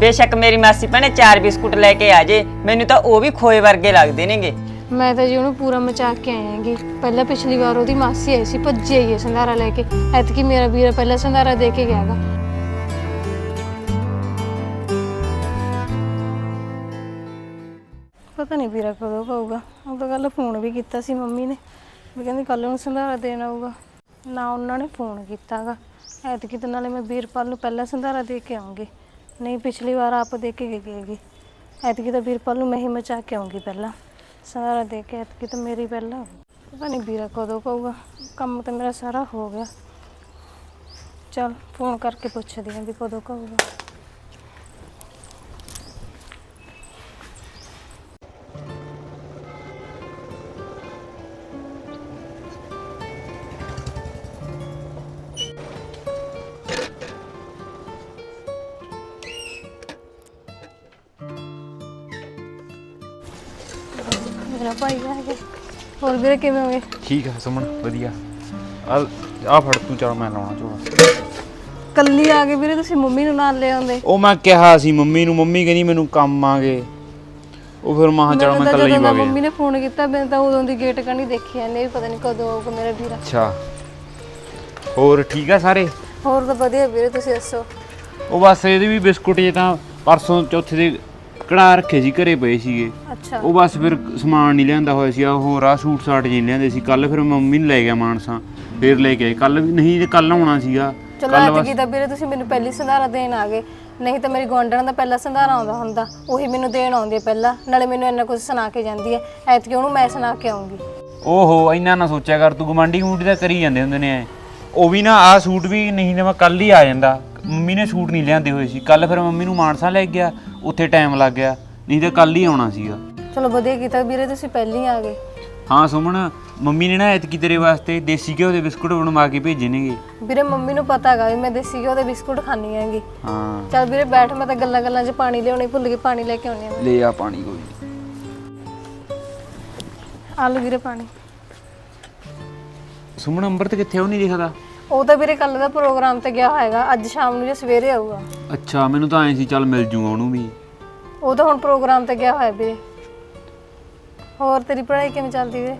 ਬੇਸ਼ੱਕ ਮੇਰੀ ਮਾਸੀ ਭੈਣੇ ਚਾਰ ਬਿਸਕੁਟ ਲੈ ਕੇ ਆ ਜੇ, ਮੈਨੂੰ ਤਾਂ ਉਹ ਵੀ ਖੋਏ ਵਰਗੇ ਲੱਗਦੇ ਨੇਗੇ। ਮੈਂ ਤਾਂ ਜੀ ਉਹਨੂੰ ਪੂਰਾ ਮਚਾ ਕੇ ਆਇਆਂਗੀ। ਪਹਿਲਾਂ ਪਿਛਲੀ ਵਾਰ ਉਹਦੀ ਮਾਸੀ ਆਈ ਸੀ, ਭੱਜੀ ਆਈ ਹੈ ਸੰਧਾਰਾ ਲੈ ਕੇ। ਐਤਕੀ ਮੇਰਾ ਵੀਰ ਪਹਿਲਾਂ ਸੰਧਾਰਾ ਦੇ ਕੇ ਗਿਆਗਾ। ਪਤਾ ਨਹੀਂ ਵੀਰਾ ਕਦੋਂ ਕਹੂਗਾ ਉਹ ਤਾਂ ਕੱਲ ਫੋਨ ਵੀ ਕੀਤਾ ਸੀ ਮੰਮੀ ਨੇ। ਵੀ ਕਹਿੰਦੀ ਕੱਲ ਨੂੰ ਸੰਧਾਰਾ ਦੇਣ ਆਊਗਾ। ਨਾ ਉਹਨਾਂ ਨੇ ਫੋਨ ਕੀਤਾਗਾ। ਐਤਕੀ ਤਾਂ ਨਾਲੇ ਮੈਂ ਵੀਰਪਾਲ ਨੂੰ ਪਹਿਲਾਂ ਸੰਧਾਰਾ ਦੇ ਕੇ ਆਉਂਗੀ ਨਹੀਂ, ਪਿਛਲੀ ਵਾਰ ਆਪ ਦੇ ਕੇ ਗਈ ਹੈਗੀ ਐਤਕੀ ਤਾਂ ਵੀਰਪਾਲ ਨੂੰ ਮੈਂ ਹੀ ਮਚਾ ਕੇ ਆਉਂਗੀ ਪਹਿਲਾਂ। ਸਾਰਾ ਦੇ ਕੇ ਐਤਕੀ ਤਾਂ ਮੇਰੀ ਪਹਿਲਾਂ। ਪਤਾ ਨਹੀਂ ਵੀਰਾ ਕਦੋਂ ਕਹੂਗਾ ਕੰਮ ਤਾਂ ਮੇਰਾ ਸਾਰਾ ਹੋ ਗਿਆ। ਚਲ ਫੋਨ ਕਰਕੇ ਪੁੱਛਦੀ ਆਂ ਵੀ ਕਦੋਂ ਕਹੂਗਾ ਆ ਗਿਆ ਹੋਰ ਵੀਰੇ ਕਿਵੇਂ ਹੋਗੇ ਠੀਕ ਹੈ ਸੁਮਨ ਵਧੀਆ। ਆ ਆ ਫੜ ਤੂੰ ਚਲ ਮੈਂ ਲਾਉਣਾ ਝੋਲਾ। ਕੱਲੀ ਆ ਗਏ ਵੀਰੇ ਤੁਸੀਂ ਮੰਮੀ ਨੂੰ ਨਾਲ ਲੈ ਆਉਂਦੇ। ਉਹ ਮੈਂ ਕਿਹਾ ਸੀ ਮੰਮੀ ਨੂੰ ਮੰਮੀ ਕਹਿੰਦੀ ਮੈਨੂੰ ਕੰਮ ਆਗੇ ਉਹ ਫਿਰ ਮਾਂ ਚਲ ਮੈਂ ਕੱਲਾ ਹੀ ਜਦੋਂ ਮੰਮੀ ਨੇ ਫੋਨ ਕੀਤਾ ਮੈਂ ਤਾਂ ਉਦੋਂ ਦੀ ਗੇਟ ਕਣੀ ਦੇਖੀ ਜਾਂਦੀ ਵੀ ਪਤਾ ਨਹੀਂ ਕਦੋਂ ਆਊਗਾ ਮੇਰਾ ਵੀਰਾ। ਅੱਛਾ। ਹੋਰ ਠੀਕ ਆ ਸਾਰੇ? ਹੋਰ ਤਾਂ ਵਧੀਆ ਵੀਰੇ ਤੁਸੀਂ ਦੱਸੋ? ਉਹ ਬਸ ਇਹਦੇ ਵੀ ਬਿਸਕੁਟ ਜੇ ਤਾਂ ਪਰਸੋਂ ਚੌਥੇ ਦੇ ਕਢਾ ਰੱਖੇ ਸੀ ਘਰੇ ਪਏ ਸੀਗੇ। ਅੱਛਾ। ਉਹ ਬਸ ਫਿਰ ਸਮਾਨ ਨਹੀਂ ਲਿਆਂਦਾ ਹੋਇਆ ਸੀ ਆਹ ਹੋਰ ਆ ਸੂਟ ਸਾਟ ਜੀ ਲਿਆਂਦੇ ਸੀ। ਕੱਲ ਫਿਰ ਮੰਮੀ ਨੇ ਲੈ ਗਿਆ ਮਾਨਸਾ ਫਿਰ ਲੈ ਕੇ ਆਏ। ਕੱਲ ਵੀ ਨਹੀਂ ਤੇ ਕੱਲ ਆਉਣਾ ਸੀਗਾ ਚਲੋ ਕੱਲ ਐਤਕੀ ਤਾਂ ਵੀਰੇ ਤੁਸੀਂ ਮੈਨੂੰ ਪਹਿਲੀ ਸੰਧਾਰਾ ਦੇਣ ਆ ਗਏ। ਨਹੀਂ ਤਾਂ ਮੇਰੀ ਗੁਆਂਢਣ ਦਾ ਪਹਿਲਾ ਸੰਧਾਰਾ ਆਉਂਦਾ ਹੁੰਦਾ ਉਹੀ ਮੈਨੂੰ ਦੇਣ ਆਉਂਦੀ ਹੈ ਪਹਿਲਾਂ ਨਾਲੇ ਮੈਨੂੰ ਇੰਨਾ ਕੁਝ ਸੁਣਾ ਕੇ ਜਾਂਦੀ ਹੈ। ਐਤਕੀ ਉਹਨੂੰ ਮੈਂ ਸੁਣਾ ਕੇ ਆਉਂਗੀ। ਓਹੋ ਇੰਨਾ ਨਾ ਸੋਚਿਆ ਕਰ ਤੂੰ ਗਮੰਡੀ ਗੁੰਡੀ ਤਾਂ ਕਰੀ ਜਾਂਦੇ ਹੁੰਦੇ ਨੇ ਐਂ। ਉਹ ਵੀ ਨਾ ਆ ਸੂਟ ਵੀ ਨਹੀਂ ਤਾਂ ਮੈਂ ਕੱਲ ਹੀ ਆ ਜਾਂਦਾ। ਮੰਮੀ ਨੇ ਸੂਟ ਨਹੀਂ ਲਿਆਂਦੇ ਹੋਏ ਸੀ। ਕੱਲ ਫਿਰ ਮੰਮੀ ਨੂੰ ਮਾਨਸਾ ਲੈ ਗਿਆ ਉੱਥੇ ਟਾਈਮ ਲੱਗ ਗਿਆ। ਨਹੀਂ ਤਾਂ ਕੱਲ ਹੀ ਆਉਣਾ ਸੀਗਾ। ਚਲੋ ਵਧੀਆ ਕੀਤਾ ਵੀਰੇ ਤੁਸੀਂ ਪਹਿਲੀ ਆ ਗਏ। ਹਾਂ ਸੁਮਨ ਮੰਮੀ ਨੇ ਨਾ ਐਤਕੀ ਤੇਰੇ ਵਾਸਤੇ ਦੇਸੀ ਘਿਓ ਦੇ ਬਿਸਕੁਟ ਬਣਵਾ ਕੇ ਭੇਜੇ ਨੇਗੇ। ਵੀਰੇ ਮੰਮੀ ਨੂੰ ਪਤਾ ਹੈਗਾ ਵੀ ਮੈਂ ਦੇਸੀ ਘਿਓ ਦੇ ਬਿਸਕੁਟ ਖਾਣੀ ਹੈਗੀ। ਹਾਂ। ਚੱਲ ਵੀਰੇ ਬੈਠ ਮੈਂ ਤਾਂ ਗੱਲਾਂ ਗੱਲਾਂ 'ਚ ਪਾਣੀ ਲਿਆਉਣੀ ਭੁੱਲ ਗਈ ਪਾਣੀ ਲੈ ਕੇ ਆਉਣੀ ਆ। ਲੈ ਆ ਪਾਣੀ ਕੋਈ ਆ ਲਓ ਵੀਰੇ ਪਾਣੀ। ਸੁਮਨ ਅੰਮ੍ਰਿਤ ਕਿੱਥੇ? ਉਹ ਨਹੀਂ ਦਿਖਦਾ। ਉਹ ਤਾਂ ਵੀਰੇ ਕੱਲ ਦਾ ਪ੍ਰੋਗਰਾਮ ਤੇ ਗਿਆ ਹੋਏਗਾ ਅੱਜ ਸ਼ਾਮ ਨੂੰ ਜਾਂ ਸਵੇਰੇ ਆਊਗਾ। ਅੱਛਾ ਮੈਨੂੰ ਤਾਂ ਐਂ ਸੀ ਚੱਲ ਮਿਲ ਜੂਗਾ ਉਹਨੂੰ ਵੀ। ਉਹ ਤਾਂ ਹੁਣ ਪ੍ਰੋਗਰਾਮ ਤੇ ਗਿਆ ਹੋਇਆ ਵੀਰੇ। ਹੋਰ ਤੇਰੀ ਪੜ੍ਹਾਈ ਕਿਵੇਂ ਚੱਲਦੀ ਵੀਰੇ?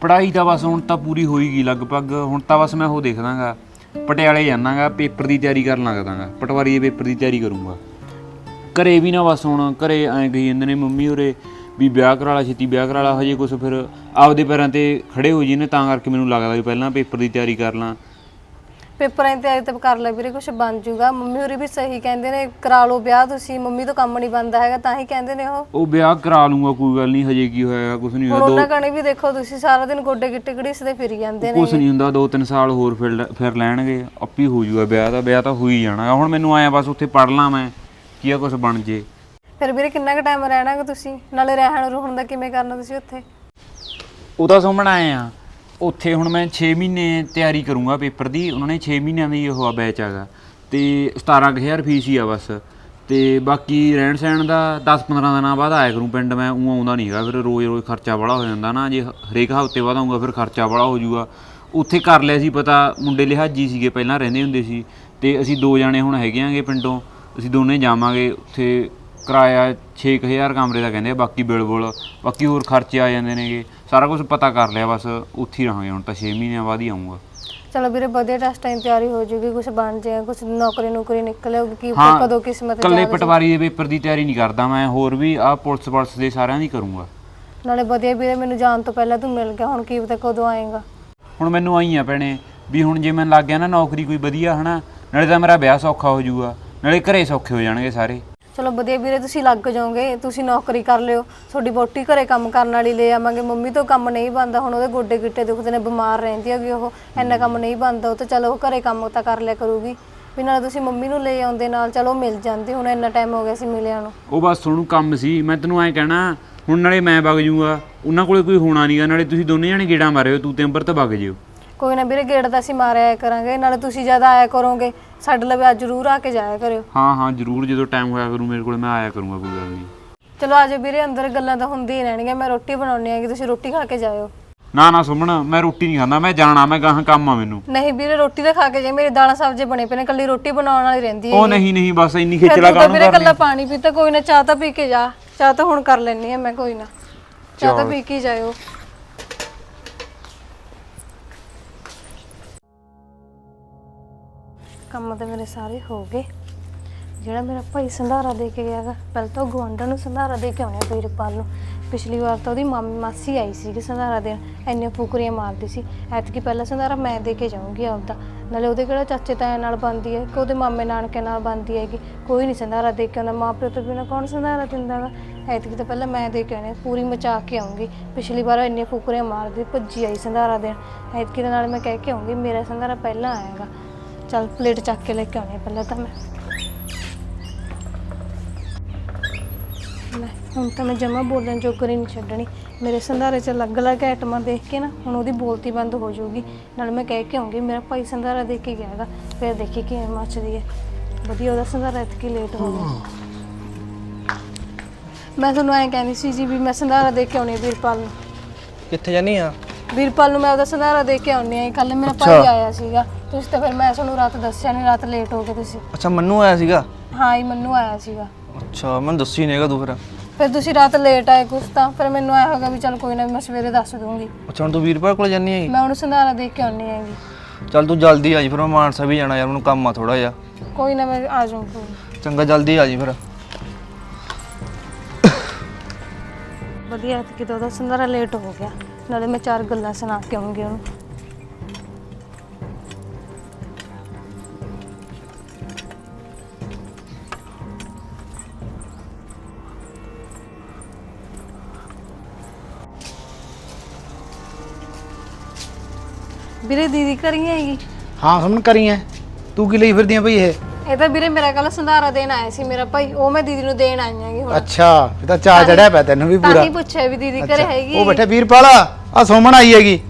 ਪੜਾਈ ਤਾਂ ਬਸ ਹੁਣ ਤਾਂ ਪੂਰੀ ਹੋਈ ਗਈ ਲਗਭਗ ਹੁਣ ਤਾਂ ਬਸ ਮੈਂ ਉਹ ਦੇਖਦਾਗਾ ਪਟਿਆਲੇ ਜਾਣਾਗਾ ਪੇਪਰ ਦੀ ਤਿਆਰੀ ਕਰਨ ਲੱਗਦਾਗਾ ਪਟਵਾਰੀ ਦੇ ਪੇਪਰ ਦੀ ਤਿਆਰੀ ਕਰੂੰਗਾ। ਘਰੇ ਵੀ ਨਾ ਬਸ ਹੁਣ ਘਰੇ ਐਂ ਗਈ ਜਾਂਦੇ ਨੇ ਮੰਮੀ ਹੋਰੇ ਵੀ ਵਿਆਹ ਕਰਾ ਲਾ ਛੇਤੀ ਵਿਆਹ ਕਰਾ ਲਾ ਹਜੇ ਕੁਝ ਫਿਰ ਆਪਦੇ ਪੈਰਾਂ ਤੇ ਖੜੇ ਹੋ ਜੀ ਨੇ ਤਾਂ ਕਰਕੇ ਮੈਨੂੰ ਲੱਗਦਾ ਵੀ ਪਹਿਲਾਂ ਪੇਪਰ ਦੀ ਤਿਆਰੀ ਕਰ ਲਾਂ। ਪੇਪਰਾਂ ਦੀ ਤਿਆਰੀ ਤਾਂ ਕਰ ਲੈ ਵੀਰੇ ਕੁਝ ਬਣ ਜਾਊਗਾ ਮੰਮੀ ਹੋਰੀ ਵੀ ਸਹੀ ਕਹਿੰਦੇ ਨੇ ਕਰਾ ਲਓ ਵਿਆਹ ਤੁਸੀਂ ਮੰਮੀ ਤੋਂ ਕੰਮ ਨਹੀਂ ਬਣਦਾ ਹੈਗਾ ਤਾਂ ਹੀ ਕਹਿੰਦੇ ਨੇ ਉਹ। ਉਹ ਵਿਆਹ ਕਰਾ ਲੂੰਗਾ ਕੋਈ ਗੱਲ ਨਹੀਂ ਹਜੇ ਕੀ ਹੋਇਆ ਕੁਝ ਨਹੀਂ ਹੋਇਆ ਉਹਨਾਂ ਕਣੇ ਵੀ ਦੇਖੋ ਤੁਸੀਂ ਸਾਰਾ ਦਿਨ ਗੋਡੇ ਗਿੱਟੇ ਘੜੀਸਦੇ ਫਿਰੀ ਜਾਂਦੇ ਨੇ। ਕੁਝ ਨਹੀਂ ਹੁੰਦਾ ਦੋ ਤਿੰਨ ਸਾਲ ਹੋਰ ਫਿਰ ਲੈ- ਫਿਰ ਲੈਣਗੇ ਆਪੀ ਹੋ ਜੂਗਾ ਵਿਆਹ ਦਾ ਵਿਆਹ ਤਾਂ ਹੋ ਹੀ ਜਾਣਾ। ਹੁਣ ਮੈਨੂੰ ਆਇਆ ਬਸ ਉੱਥੇ ਪੜ ਲਾਂ ਮੈਂ ਕੀ ਆ ਕੁਝ ਬਣ ਜੇ। ਫਿਰ ਵੀਰੇ ਕਿੰਨਾ ਕੁ ਟਾਈਮ ਰਹਿਣਾਗਾ ਤੁਸੀਂ? ਨਾਲੇ ਰਹਿਣ ਰੁਹਣ ਦਾ ਕਿਵੇਂ ਕਰਨਾ ਤੁਸੀਂ ਉੱਥੇ? ਉਹ ਤਾਂ ਸੁਮਣ ਆਏ ਆ। ਉੱਥੇ ਹੁਣ ਮੈਂ 6 ਮਹੀਨੇ ਤਿਆਰੀ ਕਰੂੰਗਾ ਪੇਪਰ ਦੀ। ਉਹਨਾਂ ਨੇ 6 ਮਹੀਨਿਆਂ ਦੀ ਉਹ ਆ ਬੈਚ ਹੈਗਾ ਤੇ 17000 ਫੀਸ ਹੀ ਆ ਬਸ। ਤੇ ਬਾਕੀ ਰਹਿਣ ਸਹਿਣ ਦਾ 10-15 ਦਿਨਾਂ ਬਾਅਦ ਆਇਆ ਕਰੂੰ ਪਿੰਡ ਮੈਂ। ਉਹ ਆਉਂਦਾ ਨਹੀਂ ਹੈਗਾ, ਫਿਰ ਰੋਜ਼-ਰੋਜ਼ ਖਰਚਾ ਬੜਾ ਹੋ ਜਾਂਦਾ ਨਾ। ਜੇ ਹਰੇਕ ਹਫ਼ਤੇ ਬਾਅਦ ਆਉਂਗਾ ਫਿਰ ਖਰਚਾ ਬੜਾ ਹੋ ਜਾਊਗਾ। ਉੱਥੇ ਕਰ ਲਿਆ ਸੀ ਪਤਾ, ਮੁੰਡੇ ਲਿਹਾਜੀ ਸੀਗੇ, ਪਹਿਲਾਂ ਰਹਿੰਦੇ ਹੁੰਦੇ ਸੀ। ਤੇ ਅਸੀਂ ਦੋ ਜਾਣੇ ਹੁਣ ਹੈਗੇ ਆਂਗੇ ਪਿੰਡੋਂ। ਅਸੀਂ ਦੋਨੇ ਜਾਵਾਂਗੇ ਉੱਥੇ ਕਿਰਾਇਆ 6000 ਕਮਰੇ ਦਾ ਕਹਿੰਦੇ ਆ ਬਾਕੀ ਬਿਲ ਬੁਲ ਬਾਕੀ ਹੋਰ ਖਰਚੇ ਆ ਜਾਂਦੇ ਨੇਗੇ। ਸਾਰਾ ਕੁਝ ਪਤਾ ਕਰ ਲਿਆ ਬਸ ਉੱਥੇ ਹੀ ਰਹਾਂਗੇ ਹੁਣ ਤਾਂ 6 ਮਹੀਨਿਆਂ ਬਾਅਦ ਹੀ ਆਉਂਗਾ ਚਲੋ ਵੀਰੇ ਵਧੀਆ ਟੈਸਟਾਂ ਦੀ ਤਿਆਰੀ ਹੋ ਜੂਗੀ ਕੁਝ ਬਣ ਜਾਏਗਾ ਕੁਝ ਨੌਕਰੀ ਨੌਕਰੀ ਨਿਕਲੇ ਕੀ ਕਦੋਂ ਕਿਸਮਤ ਚ ਕੱਲੇ। ਪਟਵਾਰੀ ਦੇ ਪੇਪਰ ਦੀ ਤਿਆਰੀ ਨਹੀਂ ਕਰਦਾ ਮੈਂ ਹੋਰ ਵੀ ਆ ਪੁਲਿਸ ਪੁਲਿਸ ਦੇ ਸਾਰਿਆਂ ਦੀ ਕਰੂੰਗਾ। ਨਾਲੇ ਵਧੀਆ ਵੀਰੇ ਮੈਨੂੰ ਜਾਣ ਤੋਂ ਪਹਿਲਾਂ ਤੂੰ ਮਿਲ ਗਿਆ ਹੁਣ ਕੀ ਪਤਾ ਕਦੋਂ ਆਏਗਾ। ਹੁਣ ਮੈਨੂੰ ਆਈ ਆ ਭੈਣੇ ਵੀ ਹੁਣ ਜੇ ਮੈਨੂੰ ਲੱਗ ਗਿਆ ਨਾ ਨੌਕਰੀ ਕੋਈ ਵਧੀਆ ਹਨਾ ਨਾਲੇ ਤਾਂ ਮੇਰਾ ਵਿਆਹ ਸੌਖਾ ਹੋ ਜਾਊਗਾ ਨਾਲੇ ਘਰੇ ਸੌਖੇ ਹੋ ਜਾਣਗੇ ਸਾਰੇ। ਚਲੋ ਵਧੀਆ ਵੀਰੇ, ਤੁਸੀਂ ਲੱਗ ਜਾਓਗੇ, ਤੁਸੀਂ ਨੌਕਰੀ ਕਰ ਲਿਓ, ਤੁਹਾਡੀ ਵੋਟੀ ਘਰੇ ਕੰਮ ਕਰਨ ਵਾਲੀ ਲੈ ਆਵਾਂਗੇ, ਮੰਮੀ ਤੋਂ ਕੰਮ ਨਹੀਂ ਬਣਦਾ, ਹੁਣ ਉਹਦੇ ਗੋਡੇ ਗਿੱਟੇ ਦੁਖਦੇ ਨੇ, ਬਿਮਾਰ ਰਹਿੰਦੀ ਹੈਗੀ ਉਹ, ਇੰਨਾ ਕੰਮ ਨਹੀਂ ਬਣਦਾ, ਉਹ ਤਾਂ ਚਲੋ ਉਹ ਘਰੇ ਕੰਮ ਤਾਂ ਕਰ ਲਿਆ ਕਰੂਗੀ, ਵੀ ਨਾਲ ਤੁਸੀਂ ਮੰਮੀ ਨੂੰ ਲੈ ਆਉਂਦੇ ਨਾਲ, ਚਲੋ ਮਿਲ ਜਾਂਦੇ, ਹੁਣ ਇੰਨਾ ਟਾਈਮ ਹੋ ਗਿਆ ਸੀ ਮਿਲਿਆ ਨੂੰ। ਉਹ ਬਸ ਤੁਹਾਨੂੰ ਕੰਮ ਸੀ, ਮੈਂ ਤੈਨੂੰ ਐਂ ਕਹਿਣਾ, ਹੁਣ ਨਾਲੇ ਮੈਂ ਵਗ ਜੂਗਾ ਉਹਨਾਂ ਕੋਲੇ ਕੋਈ ਹੋਣਾ ਨਹੀਂਗਾ ਨਾਲੇ ਤੁਸੀਂ ਦੋਨੇ ਜਾਣੇ ਗੇੜਾ ਮਾਰਿਓ, ਤੂੰ ਤੇ ਅੰਬਰ ਤਾਂ ਵਗ ਜਿਓ। ਕੋਈ ਨਾ ਵੀਰੇ ਗੇੜ ਤਾਂ ਅਸੀਂ ਮਾਰਿਆ ਕਰਾਂਗੇ ਨਾਲੇ ਤੁਸੀਂ ਜਦ ਆਇਆ ਕਰੋਗੇ ਸਾਡੇ ਲਈ ਅੱਜ ਜ਼ਰੂਰ ਆ ਕੇ ਜਾਇਆ ਕਰਿਓ। ਹਾਂ ਹਾਂ ਜ਼ਰੂਰ ਜਦੋਂ ਟਾਈਮ ਹੋਇਆ ਕਰੂ ਮੇਰੇ ਕੋਲ ਮੈਂ ਆਇਆ ਕਰੂੰਗਾ ਕੋਈ ਗੱਲ ਨਹੀਂ। ਚਲੋ ਆਜੋ ਵੀਰੇ ਅੰਦਰ ਗੱਲਾਂ ਤਾਂ ਹੁੰਦੀਆਂ ਹੀ ਰਹਿਣਗੀਆਂ ਮੈਂ ਰੋਟੀ ਬਣਾਉਣੀ ਹੈਗੀ ਤੁਸੀਂ ਰੋਟੀ ਖਾ ਕੇ ਜਾਇਓ। ਨਾ ਨਾ ਸੁਮਣ ਮੈਂ ਰੋਟੀ ਨਹੀਂ ਖਾਂਦਾ ਮੈਂ ਜਾਣਾ ਮੈਂ ਗਾਹਾਂ ਕੰਮ ਆ ਮੈਨੂੰ। ਨਹੀਂ ਵੀਰੇ ਰੋਟੀ ਤਾਂ ਖਾ ਕੇ ਜੇ ਮੇਰੀ ਦਾਲਾਂ ਸਬਜ਼ੀ ਬਣੇ ਪਏ ਨੇ ਕੱਲੀ ਰੋਟੀ ਬਣਾਉਣ ਵਾਲੀ ਰਹਿੰਦੀ ਹੈ ਉਹ ਨਹੀਂ ਨਹੀਂ ਬਸ ਇੰਨੀ ਫਿਰ ਖੇਚਲਾ ਤੂੰ ਤਾਂ ਵੀਰੇ ਕਰਨੀ? ਕੱਲਾ ਪਾਣੀ ਪੀਤਾ ਕੋਈ ਨਾ ਚਾਹ ਤਾਂ ਪੀ ਕੇ ਜਾ ਚਾਹ ਤਾਂ ਹੁਣ ਕਰ ਲੈਣੀ ਆ ਮੈਂ ਕੋਈ ਨਾ। ਚਾਹ ਤਾਂ ਪੀ ਕੇ ਹੀ ਜਾਇਓ। ਕੰਮ ਤਾਂ ਮੇਰੇ ਸਾਰੇ ਹੋ ਗਏ। ਜਿਹੜਾ ਮੇਰਾ ਭਾਈ ਸੰਧਾਰਾ ਦੇ ਕੇ ਗਿਆਗਾ ਪਹਿਲਾਂ ਤਾਂ ਗਵਾਂਢਣ ਨੂੰ ਸੰਧਾਰਾ ਦੇ ਕੇ ਆਉਣਿਆ ਵੀਰਪਾਲ ਨੂੰ। ਪਿਛਲੀ ਵਾਰ ਤਾਂ ਉਹਦੀ ਮਾਮੀ ਮਾਸੀ ਆਈ ਸੀ ਕਿ ਸੰਧਾਰਾ ਦੇਣ, ਇੰਨੀਆਂ ਫੁਕਰੀਆਂ ਮਾਰਦੀ ਸੀ। ਐਤਕੀ ਪਹਿਲਾ ਸੰਧਾਰਾ ਮੈਂ ਦੇ ਕੇ ਜਾਊਂਗੀ ਆਪਦਾ। ਨਾਲੇ ਉਹਦੇ ਕਿਹੜਾ ਚਾਚੇ ਤਾਇਆ ਨਾਲ ਬੰਦੀ ਹੈ, ਕਿ ਉਹਦੇ ਮਾਮੇ ਨਾਨਕੇ ਨਾਲ ਬੰਦੀ ਹੈਗੀ। ਕੋਈ ਨਹੀਂ ਸੰਧਾਰਾ ਦੇ ਕੇ ਆਉਂਦਾ, ਮਾਂ ਪਿਓ ਤੋਂ ਬਿਨਾਂ ਕੌਣ ਸੰਧਾਰਾ ਦਿੰਦਾ ਦਿੰਦਾਗਾ ਐਤਕੀ ਤਾਂ ਪਹਿਲਾਂ ਮੈਂ ਦੇ ਕੇ ਆਉਣੇ ਪੂਰੀ ਮਚਾ ਕੇ ਆਉਂਗੀ। ਪਿਛਲੀ ਵਾਰ ਇੰਨੀਆਂ ਫੁਕਰੀਆਂ ਮਾਰਦੀ, ਭੱਜੀ ਆਈ ਸੰਧਾਰਾ ਦੇਣ। ਐਤਕੀ ਦੇ ਨਾਲ ਮੈਂ ਕਹਿ ਕੇ ਆਉਂਗੀ, ਮੇਰਾ ਸੰਧਾਰਾ ਪਹਿਲਾਂ ਆਏਗਾ ਚੱਲ ਪਲੇਟ ਚੱਕ ਕੇ ਲੈ ਕੇ ਆਉਣੀ ਪਹਿਲਾਂ ਤਾਂ ਮੈਂ। ਲੈ ਹੁਣ ਤਾਂ ਮੈਂ ਜਮਾ ਬੋਲਣ ਜੋਗਰੀ ਨਹੀਂ ਛੱਡਣੀ। ਮੇਰੇ ਸੰਧਾਰੇ 'ਚ ਅਲੱਗ-ਅਲੱਗ ਆਈਟਮਾਂ ਦੇਖ ਕੇ ਨਾ ਹੁਣ ਉਹਦੀ ਬੋਲਤੀ ਬੰਦ ਹੋ ਜਾਊਗੀ। ਨਾਲ ਮੈਂ ਕਹਿ ਕੇ ਆਉਂਗੀ ਮੇਰਾ ਭਾਈ ਸੰਧਾਰਾ ਦੇ ਕੇ ਗਿਆਗਾ ਫਿਰ ਦੇਖੀ ਕਿਵੇਂ ਮੱਚਦੀ ਹੈ। ਵਧੀਆ ਉਹਦਾ ਸੰਧਾਰਾ ਇਤਕੀ ਲੇਟ ਹੋ ਗਿਆ। ਮੈਂ ਤੁਹਾਨੂੰ ਐਂ ਕਹਿੰਦੀ ਸੀ ਜੀ ਵੀ ਮੈਂ ਸੰਧਾਰਾ ਦੇ ਕੇ ਆਉਣੀ ਆ ਵੀਰਪਾਲ ਨੂੰ। ਕਿੱਥੇ ਜਾਨੀ ਆ? ਵੀਰਪਾਲ ਨੂੰ ਮੈਂ ਉਹਦਾ ਸੰਧਾਰਾ ਦੇ ਕੇ ਆਉਣੀ ਆ ਕੱਲ ਮੇਰਾ ਭਾਈ ਆਇਆ ਸੀਗਾ। ਤੁਸੀਂ ਤਾਂ ਫਿਰ ਮੈਂ ਤੁਹਾਨੂੰ ਰਾਤ ਦੱਸਿਆ ਨਹੀਂ ਰਾਤ ਲੇਟ ਹੋ ਗਏ ਤੁਸੀਂ। ਅੱਛਾ ਮੰਨੂ ਆਇਆ ਸੀਗਾ? ਹਾਂ ਹੀ ਮੰਨੂ ਆਇਆ ਸੀਗਾ। ਅੱਛਾ ਮੈਨੂੰ ਦੱਸੀ ਨਹੀਂਗਾ ਤੂੰ ਫਿਰ। ਫਿਰ ਤੁਸੀਂ ਰਾਤ ਲੇਟ ਆਏ ਕੁਛ ਤਾਂ ਫਿਰ ਮੈਨੂੰ ਆਇਆ ਹੋਗਾ ਵੀ ਚੱਲ ਕੋਈ ਨਾ ਮੈਂ ਸਵੇਰੇ ਦੱਸ ਦੂੰਗੀ ਅੱਛਾ ਹੁਣ ਤੂੰ ਵੀਰਪਾਲ ਕੋਲ ਜਾਨੀ ਹੈਗੀ? ਮੈਂ ਉਹਨੂੰ ਸੰਧਾਰਾ ਦੇ ਕੇ ਆਉਣੀ ਹੈਗੀ। ਚੱਲ ਤੂੰ ਜਲਦੀ ਆ ਜੀ ਫਿਰ ਮੈਂ ਮਾਨਸਾ ਵੀ ਜਾਣਾ ਯਾਰ ਮੈਨੂੰ ਕੰਮ ਆ ਥੋੜਾ ਜਿਹਾ। ਕੋਈ ਨਾ ਮੈਂ ਆ ਜਾਊਂਗੀ ਚੰਗਾ ਜਲਦੀ ਆ ਜੀ ਫਿਰ। ਵਧੀਆ ਕਿ ਉਹਦਾ ਸੰਧਾਰਾ ਲੇਟ ਹੋ ਗਿਆ। ਨਾਲੇ ਮੈਂ ਚਾਰ ਗੱਲਾਂ ਸੁਣਾ ਕੇ ਆਉਂਗੀ ਉਹਨੂੰ। ਵੀਰੇ ਦੀਦੀ ਕਰੀ ਹੈਗੀ। ਹਾਂ ਸਮਨ ਕਰੀ ਐ ਤੂੰ ਕੀ ਲਈ ਫਿਰਦੀਆਂ ਭਈ ਇਹ? ਇਹ ਤਾਂ ਵੀਰੇ ਮੇਰਾ ਕੱਲ ਸੰਧਾਰਾ ਦੇਣ ਆਇਆ ਸੀ ਮੇਰਾ ਭਾਈ ਉਹ ਮੈਂ ਦੀਦੀ ਨੂੰ ਦੇਣ ਆਈ ਹੈਗੀ ਹੁਣ। ਅੱਛਾ ਇਹ ਤਾਂ ਚਾਹ ਚੜਿਆ ਪਿਆ ਤੈਨੂੰ ਵੀ ਤਾਂ ਪੂਰਾ ਹੀ ਪੁੱਛਿਆ ਵੀ ਦੀਦੀ ਘਰੇ ਹੈਗੀ ਉਹ ਬੈਠੇ ਵੀਰਪਾਲ ਆ ਸੋਮਣ ਆਈ ਹੈਗੀ।